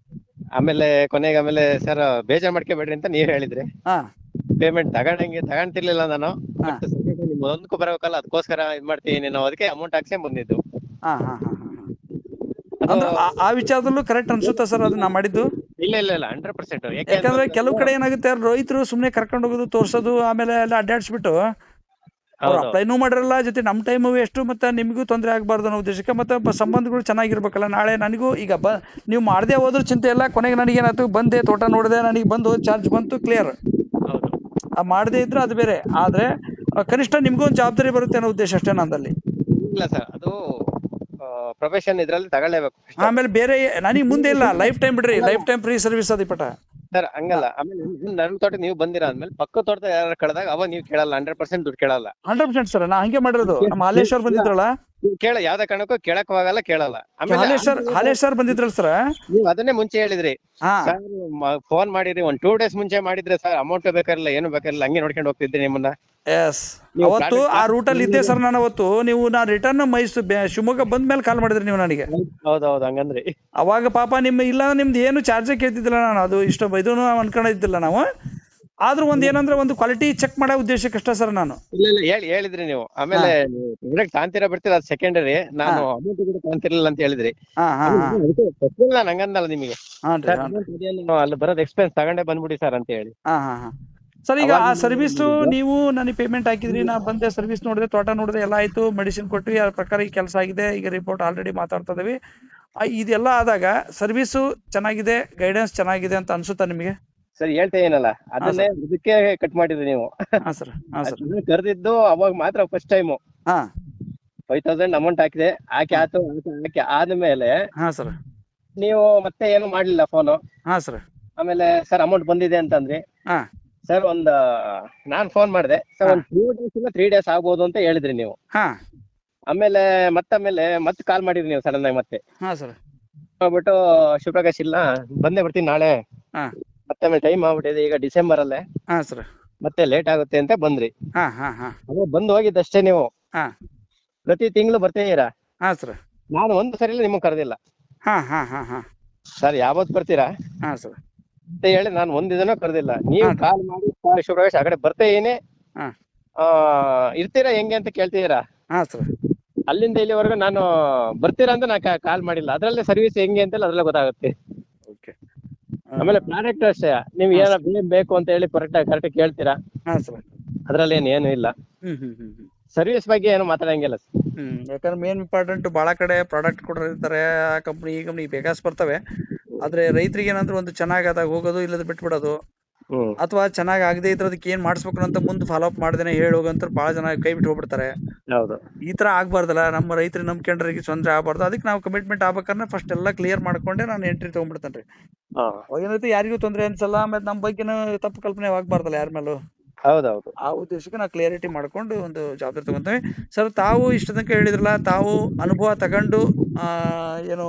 ಆಮೇಲೆ ಕೊನೆಗೆ ಆಮೇಲೆ ಸರ್ ಬೇಜಾರ್ ಮಾಡ್ಕೋಬೇಡ್ರಿ ಅಂತ ನೀವ್ ಹೇಳಿದ್ರಿ. ಹಾಂ. ಪೇಮೆಂಟ್ ತಗೊಂಡಂಗೆ ತಗೊಂತಿರ್ಲಿಲ್ಲ ನಾನು. ಹಾ. ಒಂದಕ್ಕೂ ಬರಬೇಕಲ್ಲ ಅದಕ್ಕೋಸ್ಕರ ಇದ್ ಮಾಡ್ತೀನಿ. ನಾವು ಅದಕ್ಕೆ ಅಮೌಂಟ್ ಹಾಕ್ಸೇ ಬಂದಿದ್ದು. ಹಾಂ ಹಾಂ ಹಾಂ ಹಾಂ ಅದು- ಆ- ಆ ವಿಚಾರದಲ್ಲೂ ಕರೆಕ್ಟ್ ಅನ್ಸುತ್ತಾ ಸರ್ ಅದು ನಾ ಮಾಡಿದ್ದು? ಇಲ್ಲ ಇಲ್ಲ ಇಲ್ಲ ಹಂಡ್ರೆಡ್ ಪರ್ಸೆಂಟ್ ಯಾಕಂದ್ರೆ ಕೆಲವು ಕಡೆ ಏನಾಗುತ್ತೆ ರೈತರು ಸುಮ್ನೆ ಕರ್ಕೊಂಡು ಹೋಗೋದು ತೋರ್ಸೋದು ಆಮೇಲೆ ಎಲ್ಲ ಅಡ್ಡಾಡ್ಸ್ಬಿಟ್ಟು ಅವ್ರು ಅಪ್ಲೈನೂ ಮಾಡಿರಲ್ಲ ಜೊತೆ ನಮ್ಮ ಟೈಮು ಎಷ್ಟು ಮತ್ತೆ ನಿಮಗೂ ತೊಂದರೆ ಆಗಬಾರ್ದು ಅನ್ನೋ ಉದ್ದೇಶಕ್ಕೆ ಮತ್ತೆ ಸಂಬಂಧಗಳು ಚೆನ್ನಾಗಿರ್ಬೇಕಲ್ಲ. ನಾಳೆ ನನಗೂ ಈಗ ಬ ನೀವು ಮಾಡದೆ ಹೋದ್ರೂ ಚಿಂತೆ ಇಲ್ಲ ಕೊನೆಗೆ ನನಗೇನಾಯ್ತು ಬಂದೆ ತೋಟ ನೋಡಿದೆ ನನಗೆ ಬಂದು ಚಾರ್ಜ್ ಬಂತು ಕ್ಲಿಯರ್ ಮಾಡದೇ ಇದ್ರೆ ಅದು ಬೇರೆ. ಆದ್ರೆ ಕನಿಷ್ಠ ನಿಮಗೂ ಒಂದು ಜವಾಬ್ದಾರಿ ಬರುತ್ತೆ ಅನ್ನೋ ಉದ್ದೇಶ ಅಷ್ಟೇ ನಂದಲ್ಲಿ. ಇಲ್ಲ ಸರ್ ಅದು ಪ್ರೊಫೆಷನ್ ಇದರಲ್ಲಿ ತಗೊಳ್ಳೇಬೇಕು ಆಮೇಲೆ ಬೇರೆ ನನಗೆ ಮುಂದೆ ಇಲ್ಲ ಲೈಫ್ ಟೈಮ್ ಬಿಡ್ರಿ ಲೈಫ್ ಟೈಮ್ ಫ್ರೀ ಸರ್ವಿಸ್ ಅದು ಪಟ. ಸರ್ ಹಂಗಲ್ಲ. ಆಮೇಲೆ ನನ್ನ ತೋಟ ನೀವು ಬಂದಿರ ಅಂದ್ಮೇಲೆ ಪಕ್ಕ ತೋಟದ ಯಾರು ಕಳೆದಾಗ ಅವಾಗ ನೀವು ಕೇಳಲ್ಲ ಹಂಡ್ರೆಡ್ ಪರ್ಸೆಂಟ್ ದುಡ್ಡು ಕೇಳಲ್ಲ. ಹಂಡ್ರೆಡ್ ಪರ್ಸೆಂಟ್ ಸರ್ ನಾ ಹಂಗೆ ಮಾಡಿರೋದು. ನಮ್ಮ ಹಾಲೇಶ್ವರ್ ಬಂದಿದ್ರಲ್ಲ? ನೀವು ಕೇಳ ಯಾವ್ದೇ ಕಾರಣಕ್ಕೂ ಕೇಳಕ್ ಹೋಗಲ್ಲ ಕೇಳಲ್ಲ. ಆಮೇಲೆ ಹಾಲೇಶ್ವರ್ ಹಾಲೇಶ್ವರ್ ಬಂದಿದ್ರಲ್ಲ ಸರ್ ನೀವು ಅದನ್ನೇ ಮುಂಚೆ ಹೇಳಿದ್ರಿ. ಹಾ. ಸರ್ ಫೋನ್ ಮಾಡಿರಿ ಒಂದ್ ಟೂ ಡೇಸ್ ಮುಂಚೆ ಮಾಡಿದ್ರೆ ಸರ್ ಅಮೌಂಟ್ ಬೇಕಾಗಿಲ್ಲ ಏನು ಬೇಕಾಗಿಲ್ಲ ಹಂಗೆ ನೋಡ್ಕೊಂಡು ಹೋಗ್ತಿದ್ದೆ ನಿಮ್ಮನ್ನ. ಎಸ್ ನೀವು ಅವತ್ತು ಆ ರೂಟಲ್ಲಿ ಇದ್ದೆ ಸರ್ ನಾನು ಅವತ್ತು. ನೀವು ನಾ ರಿಟರ್ನ್ ಮೈಸೂರು ಶಿವಮೊಗ್ಗ ಬಂದ ಮೇಲೆ ಕಾಲ್ ಮಾಡಿದ್ರಿ ನೀವು ನನಗೆ. ಹೌದೌದು ಹಂಗಂದ್ರಿ. ಅವಾಗ ಪಾಪ ನಿಮ್ಮ ಇಲ್ಲ ನಿಮ್ದು ಏನು ಚಾರ್ಜ್ ಕೇಳ್ತಿದ್ದಿಲ್ಲ ನಾನು. ಅದು ಇಷ್ಟು ಇದೂ ಅನ್ಕೊಂಡಿದ್ದಿಲ್ಲ ನಾವು. ಆದ್ರೂ ಒಂದ್ ಏನಂದ್ರೆ ಒಂದು ಕ್ವಾಲಿಟಿ ಚೆಕ್ ಮಾಡೋ ಉದ್ದೇಶಕ್ಕೆ ಅಷ್ಟೇ ಸರ್ ನಾನು. ಇಲ್ಲ ಇಲ್ಲ ಹೇಳಿ ಹೇಳಿದ್ರಿ ನೀವು. ಆಮೇಲೆ ಪ್ರಾಡಕ್ಟ್ ತಾಂತೀರಾ ಅದ್ ಅದು ಸೆಕೆಂಡರಿ ನಾನು ಅಮೌಂಟ್ ಕೂಡ ತಾಂತಿರ್ಲಿಲ್ಲ ಅಂತ ಹೇಳಿದ್ರಿ. ಹಾ ಹಾ ಹಾ. ನಾನು ಹಂಗಂದಲ್ಲ ನಿಮಗೆ. ಅಲ್ಲಿ ಬರೋದ್ ಎಕ್ಸ್ಪೆನ್ಸ್ ತಗೊಂಡೆ ಬಂದ್ಬಿಡಿ ಸರ್ ಅಂತ ಹೇಳಿ. ಹಾ ಹಾ ಹಾ. ಸರ್ ಈಗ ಆ ಸರ್ವಿಸ್ ನೀವು ನನಗೆ ಪೇಮೆಂಟ್ ಹಾಕಿದ್ರಿ ನಾ ಬಂದೆ ಸರ್ವಿಸ್ ನೋಡಿದೆ ತೋಟ ನೋಡಿದೆ ಎಲ್ಲ ಆಯ್ತು ಮೆಡಿಸಿನ್ ಕೊಟ್ವಿ ಅದ್ರ ಪ್ರಕಾರ ಈಗ ಕೆಲಸ ಆಗಿದೆ ಈಗ ರಿಪೋರ್ಟ್ ಆಲ್ರೆಡಿ ಮಾತಾಡ್ತಾ ಇದೀವಿ. ಆ, ಇದೆಲ್ಲ ಆದಾಗ ಸರ್ವಿಸು ಚೆನ್ನಾಗಿದೆ ಗೈಡೆನ್ಸ್ ಚೆನ್ನಾಗಿದೆ ಅಂತ ಅನ್ಸುತ್ತಾ ನಿಮಗೆ? ಸರ್ ಹೇಳ್ತಾ ಏನಲ್ಲ ಅದನ್ನೇ ಇದಕ್ಕೆ ಕಟ್ ಮಾಡಿದ್ರಿ ನೀವು. ಹಾ ಸರ್. ಹಾ ಸರ್. ಕರೆದಿದ್ದು ಅವಾಗ ಮಾತ್ರ ಫಸ್ಟ್ ಟೈಮ್ ಹಾ. ಫೈವ್ ತೌಸಂಡ್ ಅಮೌಂಟ್ ಹಾಕಿದೆ. ಹಾಕಿ ಆತು ಹಾಕಿ ಆದ್ಮೇಲೆ ಹಾ ಸರ್. ನೀವು ಮತ್ತೆ ಏನು ಮಾಡ್ಲಿಲ್ಲ ಫೋನ್ ಹಾ ಸರ್. ಆಮೇಲೆ ಸರ್ ಅಮೌಂಟ್ ಬಂದಿದೆ ಅಂತಂದ್ರಿ. ಹಾ. ಸರ್ ಒಂದ್ ನಾನ್ ಫೋನ್ ಮಾಡಿದೆ. ಸರ್ ಒಂದ್ ಟೂ ಡೇಸ್ ಇಲ್ಲ ತ್ರೀ ಡೇಸ್ ಆಗ್ಬೋದು ಅಂತ ಹೇಳಿದ್ರಿ ನೀವು. ಹಾ. ಆಮೇಲೆ ಮತ್ತಮೇಲೆ ಮತ್ತೆ ಕಾಲ್ ಮಾಡಿದ್ರಿ ನೀವು ಸಡನ್ ಆಗಿ ಮತ್ತೆ. ಹಾ ಸರ್. ಹೋಗ್ಬಿಟ್ಟು ಶಿವಪ್ರಕಾಶ್ ಇಲ್ಲ ಬಂದೇ ಬರ್ತೀನಿ ನಾಳೆ. ಹಾ. ಮತ್ತೆ ಆಮೇಲೆ ಟೈಮ್ ಆಗ್ಬಿಟ್ಟಿದೆ ಈಗ ಡಿಸೆಂಬರ್ ಅಲ್ಲೇ ಹಾ ಸರ್. ಮತ್ತೆ ಲೇಟ್ ಆಗುತ್ತೆ ಅಂತ ಬಂದ್ರಿ. ಹಾ ಹಾ ಹಾ. ಅದೇ ಬಂದು ಹೋಗಿದ್ದಷ್ಟೇ ನೀವು. ಹಾ. ಪ್ರತಿ ತಿಂಗಳು ಬರ್ತೀರಾ ಹಾ ಸರ್. ನಾನು ಒಂದು ಸರಿ ನಿಮಗೆ ಕರೆದಿಲ್ಲ. ಹಾ ಹಾ ಹಾ ಹಾ. ಸರ್ ಯಾವತ್ತು ಬರ್ತೀರಾ? ಹಾ ಸರ್. ಅಂತ ಹೇಳಿ ನಾನು ಒಂದ್ ದಿನ ಕರೆದಿಲ್ಲ. ನೀವು ಹಾ. ಕಾಲ್ ಮಾಡಿ "ಸರ್, ಶಿವಪ್ರಕಾಶ್ ಆ ಕಡೆ ಬರ್ತಾ ಹಾ. ಆ ಇರ್ತೀರಾ ಹೆಂಗೆ ಅಂತ ಕೇಳ್ತಿದೀರಾ ಹಾ ಸರ್. ಅಲ್ಲಿಂದ ಇಲ್ಲಿವರೆಗೂ ನಾನು ಬರ್ತೀರಾ ಅಂತ ನಾ ಕಾಲ್ ಮಾಡಿಲ್ಲ. ಅದ್ರಲ್ಲೇ ಸರ್ವಿಸ್ ಹೆಂಗೆ ಅಂತ ಅದ್ರಲ್ಲೇ ಗೊತ್ತಾಗುತ್ತೆ. ಆಮೇಲೆ ಪ್ರಾಡಕ್ಟ್ ಅಷ್ಟೇ. ನೀವು ಏನ ಬೇಕು ಅಂತ ಹೇಳಿ ಕರೆಕ್ಟ್ ಕರೆಕ್ಟ್ ಕೇಳ್ತೀರಾ? ಹಾ ಸರ್ ಅದ್ರಲ್ಲಿ ಏನ್ ಏನು ಇಲ್ಲ. ಹ್ಮ್ ಹ್ಮ್ ಹ್ಮ್ ಹ್ಮ್. ಸರ್ವಿಸ್ ಬಗ್ಗೆ ಏನು ಮಾತಾಡಂಗಿಲ್ಲ ಸರ್ ಹ್ಮ್ ಯಾಕಂದ್ರೆ ಮೇನ್ ಇಂಪಾರ್ಟೆಂಟ್ ಬಹಳ ಕಡೆ ಪ್ರಾಡಕ್ಟ್ ಕೊಡಿರ್ತಾರೆ ಆ ಕಂಪ್ನಿ ಈ ಕಂಪ್ನಿ ಬೇಕಾಸ್ ಬರ್ತವೆ. ಆದ್ರೆ ರೈತರಿಗೆ ಏನಂದ್ರೆ ಒಂದು ಚೆನ್ನಾಗಾದಾಗ ಹೋಗೋದು ಇಲ್ಲದ ಬಿಟ್ಬಿಡೋದು. ಹ್ಮ್. ಅಥವಾ ಚೆನ್ನಾಗಿ ಆಗದೆ ಇದ್ರೆ ಅದಕ್ಕೆ ಏನ್ ಮಾಡಿಸ್ಬೇಕು ಅಂತ ಮುಂದೆ ಫಾಲೋ ಅಪ್ ಮಾಡ್ದೇನೆ ಹೇಳಿ ಹೋಗಂತ ಬಹಳ ಜನ ಕೈ ಬಿಟ್ಟು ಹೋಗ್ಬಿಡ್ತಾರೆ. ಹೌದು. ಈ ತರ ಆಗ್ಬಾರ್ದಲ್ಲ ನಮ್ಮ ರೈತರು ನಂಬ್ಕೊಂಡ್ರಿಗೆ ತೊಂದ್ರೆ ಆಗ್ಬಾರ್ದು. ಅದಕ್ಕೆ ನಾವು ಕಮಿಟ್ಮೆಂಟ್ ಆಗ್ಬೇಕಂದ್ರೆ ಫಸ್ಟ್ ಎಲ್ಲ ಕ್ಲಿಯರ್ ಮಾಡ್ಕೊಂಡೆ ನಾನು ಎಂಟ್ರಿ ತಗೊಂಡ್ಬಿಡ್ತೇನೆ ಏನೈತಿ ಯಾರಿಗೂ ತೊಂದ್ರೆ ಅನ್ಸಲ್ಲ ಆಮೇಲೆ ನಮ್ ಬಗ್ಗೆನೂ ತಪ್ಪು ಕಲ್ಪನೆ ಆಗ್ಬಾರ್ದಲ್ಲ ಯಾರ ಮೇಲೂ. ಹೌದೌದು. ಆ ಉದ್ದೇಶಕ್ಕೆ ನಾವು ಕ್ಲಿಯರಿಟಿ ಮಾಡ್ಕೊಂಡು ಒಂದು ಜವಾಬ್ದಾರಿ ತಗೊಂತೇವೆ. ಸರ್ ತಾವು ಇಷ್ಟ ತನಕ ಹೇಳಿದ್ರಲ್ಲ ತಾವು ಅನುಭವ ತಗೊಂಡು ಆ ಏನು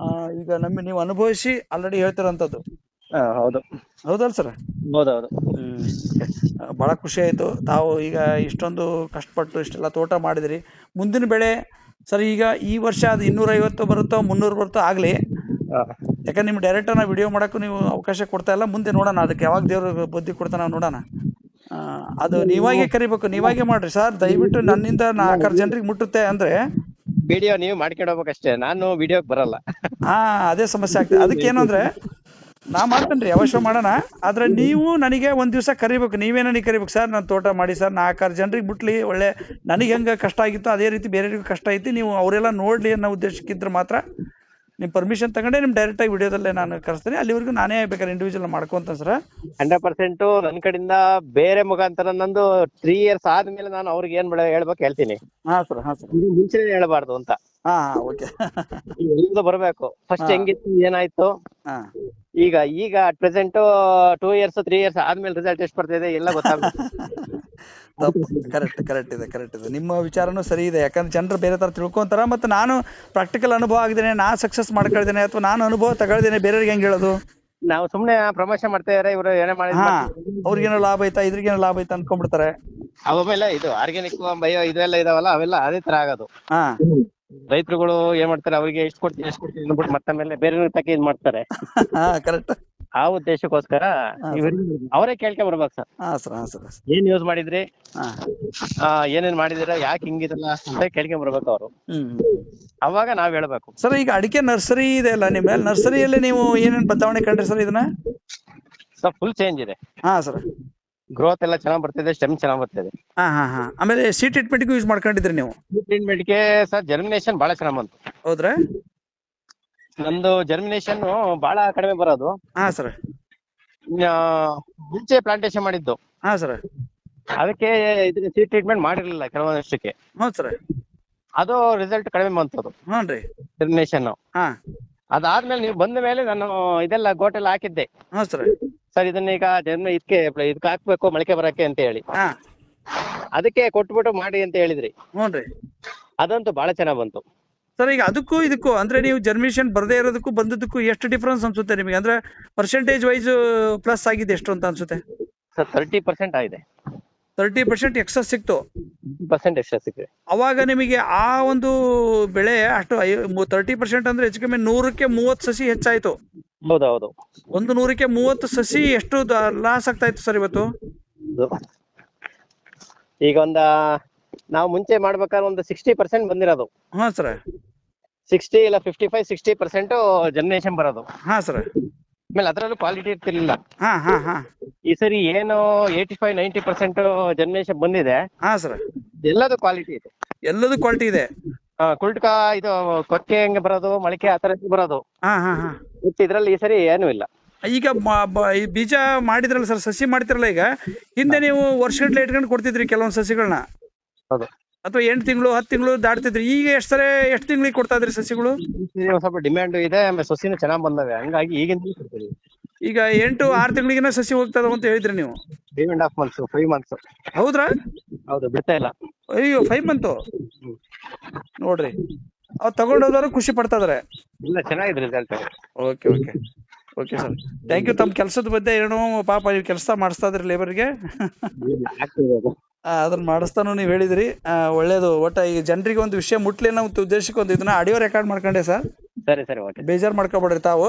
ಆ ಈಗ ನಮ್ಮ ನೀವು ಅನುಭವಿಸಿ ಆಲ್ರೆಡಿ ಹೇಳ್ತಿರೋಂಥದ್ದು. ಹಾ ಹೌದು. ಹೌದಲ್ ಸರ್ ಹೌದೌದು. ಬಹಳ ಖುಷಿ ಆಯ್ತು. ತಾವು ಈಗ ಇಷ್ಟೊಂದು ಕಷ್ಟಪಟ್ಟು ಇಷ್ಟೆಲ್ಲ ತೋಟ ಮಾಡಿದ್ರಿ. ಮುಂದಿನ ಬೆಳೆ ಸರ್ ಈಗ ಈ ವರ್ಷ ಅದು ಇನ್ನೂರ ಐವತ್ತು ಬರುತ್ತೋ ಮುನ್ನೂರು ಬರುತ್ತೋ ಆಗ್ಲಿ ಹಾ. ಯಾಕಂದ್ರೆ ನಿಮ್ ಡೈರೆಕ್ಟ್ ನಾವು ವಿಡಿಯೋ ಮಾಡೋಕ್ಕೂ ನೀವು ಅವಕಾಶ ಕೊಡ್ತಾ ಇಲ್ಲ. ಮುಂದೆ ನೋಡೋಣ ಅದಕ್ಕೆ ಯಾವಾಗ ದೇವ್ರ ಬುದ್ಧಿ ಕೊಡ್ತಾನ ನೋಡೋಣ. ಅದು ನೀವಾಗೆ ಕರಿಬೇಕು ನೀವಾಗೆ ಮಾಡ್ರಿ ಸರ್. ದಯವಿಟ್ಟು ನನ್ನಿಂದ ನಾಲ್ಕಾರು ಜನರಿಗೆ ಮುಟ್ಟುತ್ತೆ ಅಂದ್ರೆ ವಿಡಿಯೋ ನೀವು ಮಾಡ್ಕೊಂಡೋಗ್ಬೇಕಷ್ಟೇ ನಾನು ವಿಡಿಯೋಗೆ ಬರಲ್ಲ. ಹಾ ಅದೇ ಸಮಸ್ಯೆ ಆಗ್ತದೆ. ಅದಕ್ಕೆ ಏನು ಅಂದ್ರೆ ನಾ ಮಾಡ್ತೇನ್ರಿ ಅವಶ್ಯ ಮಾಡೋಣ. ಆದ್ರೆ ನೀವು ನನಗೆ ಒಂದ್ ದಿವಸ ಕರಿಬೇಕು ನೀವೇ ನನಗೆ ಕರಿಬೇಕು. ಸರ್ ನಾನು ತೋಟ ಮಾಡಿ ಸರ್ ನಾಲ್ಕಾರು ಜನರಿಗೆ ಮುಟ್ಲಿ ಒಳ್ಳೆ ನನಗೆ ಹೆಂಗ ಕಷ್ಟ ಆಗಿತ್ತು ಅದೇ ರೀತಿ ಬೇರೆಯವ್ರಿಗೂ ಕಷ್ಟ ಐತಿ. ನೀವು ಅವರೆಲ್ಲ ನೋಡ್ಲಿ ಅನ್ನೋ ಉದ್ದೇಶಕ್ಕಿದ್ರೆ ಮಾತ್ರ ನಿಮ್ ಪರ್ಮಿಷನ್ ತಗೊಂಡೆ ನಿಮ್ ಡೈರೆಕ್ಟ್ ಆಗಿ ವಿಡಿಯೋದಲ್ಲೇ ನಾನು ಕರೆಸ್ತೀನಿ ಅಲ್ಲಿವರೆಗೂ ನಾನೇ ಬೇಕಾದ್ರೆ ಇಂಡಿವಿಜುವಲ್ ಮಾಡ್ಕೊಂತ ಸರ್. ಹಂಡ್ರೆಡ್ ಪರ್ಸೆಂಟ್ ನನ್ನ ಕಡೆಯಿಂದ ಬೇರೆ ಮುಖಾಂತರ ನಂದು ತ್ರೀ ಇಯರ್ಸ್ ಆದ್ಮೇಲೆ ನಾನು ಅವ್ರಿಗೆ ಏನ್ ಹೇಳ್ಬೇಕು ಹೇಳ್ತೀನಿ. ಹಾ ಸರ್ ಹಾ ಸರ್. ಇದು ಮುಂಚೆನೆ ಹೇಳ್ಬಾರ್ದು ಅಂತ. ಹಾ ಓಕೆ ಎಲ್ಲಿಂದ ಬರ್ಬೇಕು. ಫಸ್ಟ್. ಹೆಂಗಿತ್ತು ಏನಾಯ್ತು? ಹಾ. ಈಗ ಈಗ at present two years three years ಆದ್ಮೇಲೆ ರಿಸಲ್ಟ್ ಎಷ್ಟು ಬರ್ತಿದೆ ಎಲ್ಲ ಗೊತ್ತಾಗುತ್ತೆ ತಪ್ಪು. ಕರೆಕ್ಟ್ ಕರೆಕ್ಟ್ ಇದೆ ಕರೆಕ್ಟ್ ಇದೆ. ನಿಮ್ಮ ವಿಚಾರನೂ ಸರಿ ಇದೆ. ಯಾಕಂದ್ರೆ ಜನರು ಬೇರೆ ತರ ತಿಳ್ಕೊಂತಾರ ಮತ್ತೆ ನಾನು ಪ್ರಾಕ್ಟಿಕಲ್ ಅನುಭವ ಆಗಿದ್ದೇನೆ ನಾ ಸಕ್ಸಸ್ ಮಾಡ್ಕೊಳ್ದೇನೆ ಅಥವಾ ನಾನು ಅನುಭವ ತಗೊಳ್ದೇನೆ ಬೇರೆಯವ್ರಿಗೆ ಹೆಂಗ್ ಹೇಳೋದು? ನಾವು ಸುಮ್ನೆ ಪ್ರಮೋಷನ್ ಮಾಡ್ತಾ ಇದಾರೆ ಇವರು ಏನೇ ಮಾಡಿದ್ರು ಹಾ ಅವ್ರಿಗೇನೋ ಲಾಭ ಐತಾ ಇದ್ರಿಗೇನೋ ಲಾಭ ಐತಾ ಅನ್ಕೊಂಡ್ಬಿಡ್ತಾರೆ. ಅವಾಗೆಲ್ಲ ಇದು ಆರ್ಗ್ಯಾನಿಕ್ ಬಯೋ ಇದೆಲ್ಲ ಇದಾವಲ್ಲ ಅವೆಲ್ಲ ಅದೇ ತರ ಆಗೋದು. ಹಾ. ರೈತರುಗಳು ಏನ್ ಮಾಡ್ತಾರೆ ಅವ್ರಿಗೆ ಎಷ್ಟು ಕೊಡ್ತೀನಿ ಎಷ್ಟು ಕೊಡ್ತೀನಿ ಅಂದ್ಬಿಟ್ಟು ಮತ್ತೆ ಮೇಲೆ ಬೇರೆ ತಕ್ಕ ಇದ್ ಮಾಡ್ತಾರೆ. ಹಾ ಕರೆಕ್ಟ್ ಆ ಉದ್ದೇಶಕ್ಕೋಸ್ಕರ ಇವ್ರಿಗೆ ಅವರೇ ಕೇಳ್ಕೊಂಡ್ ಬರ್ಬೇಕು ಸರ್. ಹಾ ಸರ್ ಹಾ ಸರ್ ಏನ್ ಯೂಸ್ ಮಾಡಿದ್ರಿ? ಹಾ. ಆ, ಏನೇನ್ ಮಾಡಿದಿರ ಯಾಕೆ ಹಿಂಗಿದಲ್ಲ ಅಂತ ಕೇಳ್ಕೊಂಡ್ ಬರ್ಬೇಕು ಅವರು. ಹ್ಮ್ ಅವಾಗ ನಾವ್ ಹೇಳ್ಬೇಕು. ಸರ್ ಈಗ ಅಡಿಕೆ ನರ್ಸರಿ ಇದೆ ಅಲ್ಲ ನಿಮ್ಮ ನರ್ಸರಿಯಲ್ಲಿ ನೀವು ಏನೇನ್ ಬದಲಾವಣೆ ಕಂಡ್ರಿ ಸರ್ ಇದನ್ನ? ಸರ್ ಫುಲ್ ಚೇಂಜ್ ಇದೆ. ಹಾ ಸರ್. ಗ್ರೋತ್ ಎಲ್ಲ ಚೆನ್ನಾಗ್ ಬರ್ತಿದೆ ಸ್ಟೆಮ್ ಚೆನ್ನಾಗ್ ಬರ್ತಿದೆ. ಹಾ ಹಾ ಹಾ. ಆಮೇಲೆ ಸಿ ಟ್ರೀಟ್ಮೆಂಟ್ಗೂ ಯೂಸ್ ಮಾಡ್ಕೊಂಡಿದ್ರಿ ನೀವು? ಟ್ರೀಟ್ಮೆಂಟ್ಗೆ ಸರ್ ಜರ್ಮಿನೇಷನ್ ಬಹಳ ಚೆನ್ನಾಗ್ ಬಂತು. ಹೌದ್ರಾ? ನಮ್ದು ಜರ್ಮಿನೇಷನ್ ಬಹಳ ಕಡಿಮೆ ಬರೋದು. ಹಾ ಸರ್ ಆ, ಮುಂಚೆ ಪ್ಲಾಂಟೇಶನ್ ಮಾಡಿದ್ದು. ಹಾ ಸರ್ ಅದಕ್ಕೆ ಇದಕ್ಕೆ ಸೀಡ್ ಟ್ರೀಟ್ಮೆಂಟ್ ಮಾಡಿರ್ಲಿಲ್ಲ ಕೆಲವೊಂದಷ್ಟಕ್ಕೆ. ಹೌದು ಸರ್ ಅದು ರಿಸಲ್ಟ್ ಕಡಿಮೆ ಬಂತು ಅದು ಹ್ಞೂ ರೀ. ಜರ್ಮಿನೇಷನ್ ಹಾ. ಅದಾದ್ಮೇಲೆ ನೀವು ಬಂದ ಮೇಲೆ ನಾನು ಇದೆಲ್ಲ ಗೋಟೆಲ್ಲ ಹಾಕಿದ್ದೆ. ಹ್ಞೂ ಸರ್ ಸರ್ ಇದನ್ನ ಈಗ ಜರ್ಮ ಇದಕ್ಕೆ ಇದಕ್ಕೆ ಹಾಕ್ಬೇಕು ಮೊಳಕೆ ಬರಕ್ಕೆ ಅಂತ ಹೇಳಿ. ಹಾ. ಅದಕ್ಕೆ ಕೊಟ್ಬಿಟ್ಟು ಮಾಡಿ ಅಂತ ಹೇಳಿದ್ರಿ. ಹ್ಞೂ ರೀ. ಅದಂತೂ ಬಹಳ ಚೆನ್ನಾಗ್ ಬಂತು. ಸರ್ ಈಗ ಅದಕ್ಕೂ ಇದಕ್ಕೂ ಅಂದ್ರೆ ನೀವು ಜರ್ಮಿನೇಷನ್ ಬರದೇ ಇರೋದಕ್ಕೂ ಬಂದದಕ್ಕೂ ಎಷ್ಟು ಡಿಫ್ರೆನ್ಸ್ ಅನ್ಸುತ್ತೆ ನಿಮಗೆ? ಅಂದ್ರೆ ಪರ್ಸೆಂಟೇಜ್ ವೈಸ್ ಪ್ಲಸ್ ಆಗಿದೆ ಎಷ್ಟು ಅಂತ ಅನ್ಸುತ್ತೆ? ಸರ್ ತರ್ಟಿ ಪರ್ಸೆಂಟ್ ಆಗಿದೆ. ತರ್ಟಿ ಪರ್ಸೆಂಟ್ ಎಕ್ಸಸ್ ಸಿಕ್ತು. ಪರ್ಸೆಂಟ್ ಎಕ್ಸ್ಟ್ರಾ ಸಿಕ್ಕಿದೆ. ಅವಾಗ ನಿಮಗೆ ಆ ಒಂದು ಬೆಳೆ ಅಷ್ಟು ತರ್ಟಿ ಪರ್ಸೆಂಟ್ ಅಂದ್ರೆ ಹೆಚ್ಚು ಕಮ್ಮಿ ನೂರಕ್ಕೆ ಮೂವತ್ತು ಸಸಿ ಹೆಚ್ಚಾಯ್ತು. ಹೌದು ಹೌದು ಒಂದು ನೂರಕ್ಕೆ ಮೂವತ್ತು ಸಸಿ ಎಷ್ಟು ಲಾಸ್ ಆಗ್ತಾ ಇತ್ತು ಸರ್ ಇವತ್ತು? ಈಗ ಒಂದ ನಾವು ಮುಂಚೆ ಮಾಡ್ಬೇಕಾದ್ರೆ ಒಂದು ಸಿಕ್ಸ್ಟಿ ಪರ್ಸೆಂಟ್ ಬಂದಿರೋದು. ಹಾ ಸರ್. ಸಿಕ್ಸ್ಟಿ ಇಲ್ಲ fifty five sixty percent generation ಬರೋದು. ಹಾ ಸರ್. ಆಮೇಲೆ ಅದರಲ್ಲೂ ಕ್ವಾಲಿಟಿ ಇರ್ತಿರ್ಲಿಲ್ಲ. ಹಾ ಹಾ ಹಾ. ಈ ಸರಿ ಏನು eighty five ninety percent generation ಬಂದಿದೆ. ಹಾ ಸರ್. ಎಲ್ಲದು ಕ್ವಾಲಿಟಿ ಇದೆ. ಎಲ್ಲದು ಕ್ವಾಲಿಟಿ ಇದೆ. ಆ, ಕುಲ್ಟ್ಕ ಇದು ಕೊಕ್ಕೆ ಹೆಂಗೆ ಬರೋದು ಮೊಳಕೆ ಆ ತರ ಬರೋದು. ಹಾ ಹಾ ಹಾ. ಮತ್ತೆ ಇದ್ರಲ್ಲಿ ಈ ಸರಿ ಏನು ಇಲ್ಲ. ಈಗ ಮ- ಬ- ಈ ಬೀಜ ಮಾಡಿದ್ರಲ್ಲ ಸರ್ ಸಸಿ ಮಾಡ್ತಿರಲ್ಲ ಈಗ ಹಿಂದೆ ನೀವು ವರ್ಷಗಟ್ಟಲೆ ಇಟ್ಕೊಂಡು ಕೊಡ್ತಿದ್ರಿ ಕೆಲವೊಂದು ಸಸಿಗಳನ್ನ ಹೌದು. ಅಥವಾ ಎಂಟು ತಿಂಗಳು ಹತ್ತು ತಿಂಗಳು ದಾಟ್ತಿದ್ರಿ ಈಗ ಎಷ್ಟು ಸರಿ ಎಷ್ಟು ತಿಂಗಳಿಗೆ ಕೊಡ್ತಾ ಇದ್ರಿ ಸಸಿಗಳು? ಸ್ವಲ್ಪ ಡಿಮ್ಯಾಂಡ್ ಇದೆ ಆಮೇಲೆ ಸಸಿನೂ ಚೆನ್ನಾಗಿ ಬಂದವೆ. ಹಂಗಾಗಿ ಈಗಿಂದ ಕೊಡ್ತೀವಿ. ಈಗ ಎಂಟು ಆರು ತಿಂಗಳಿಗಿನ ಸಸಿ ಹೋಗ್ತದ ಅಂತ ಹೇಳಿದ್ರಿ ನೀವು? Five and half months five months ಹೌದ್ರಾ? ಹೌದು ಬಿಡ್ತಾ ಇಲ್ಲ. ಅಯ್ಯೋ ಫೈವ್ ಮಂತು ನೋಡ್ರಿ. ಅವ್ ತಗೊಂಡೋದವ್ರು ಖುಷಿ ಪಡ್ತಾ ಇದಾರೆ ಇಲ್ಲ ಚೆನ್ನಾಗಿದೆ result okay okay okay sir thank you ತಮ್ಮ ಕೆಲಸದ ಬಗ್ಗೆ ಏನೋ ಪಾಪ ನೀವು ಕೆಲಸ ಮಾಡಿಸ್ತಾ ಇದ್ರಿ ಲೇಬರ್ಗೆ. ಅದನ್ನ ಮಾಡಿಸ್ತಾನು ನೀವು ಹೇಳಿದ್ರಿ. ಆ, ಒಳ್ಳೇದು. ಒಟ್ಟ ಈ ಜನರಿಗೆ ಒಂದು ವಿಷಯ ಮುಟ್ಲಿ ಅನ್ನೋ ಒಂದು ಉದ್ದೇಶಕ್ಕೆ ಒಂದು ಇದನ್ನ ಆಡಿಯೋ ರೆಕಾರ್ಡ್ ಮಾಡ್ಕೊಂಡೆ ಸರ್. ಸರಿ ಸರಿ ಓಕೆ. ಬೇಜಾರ್ ಮಾಡ್ಕೊಬೇಡ್ರಿ ತಾವು.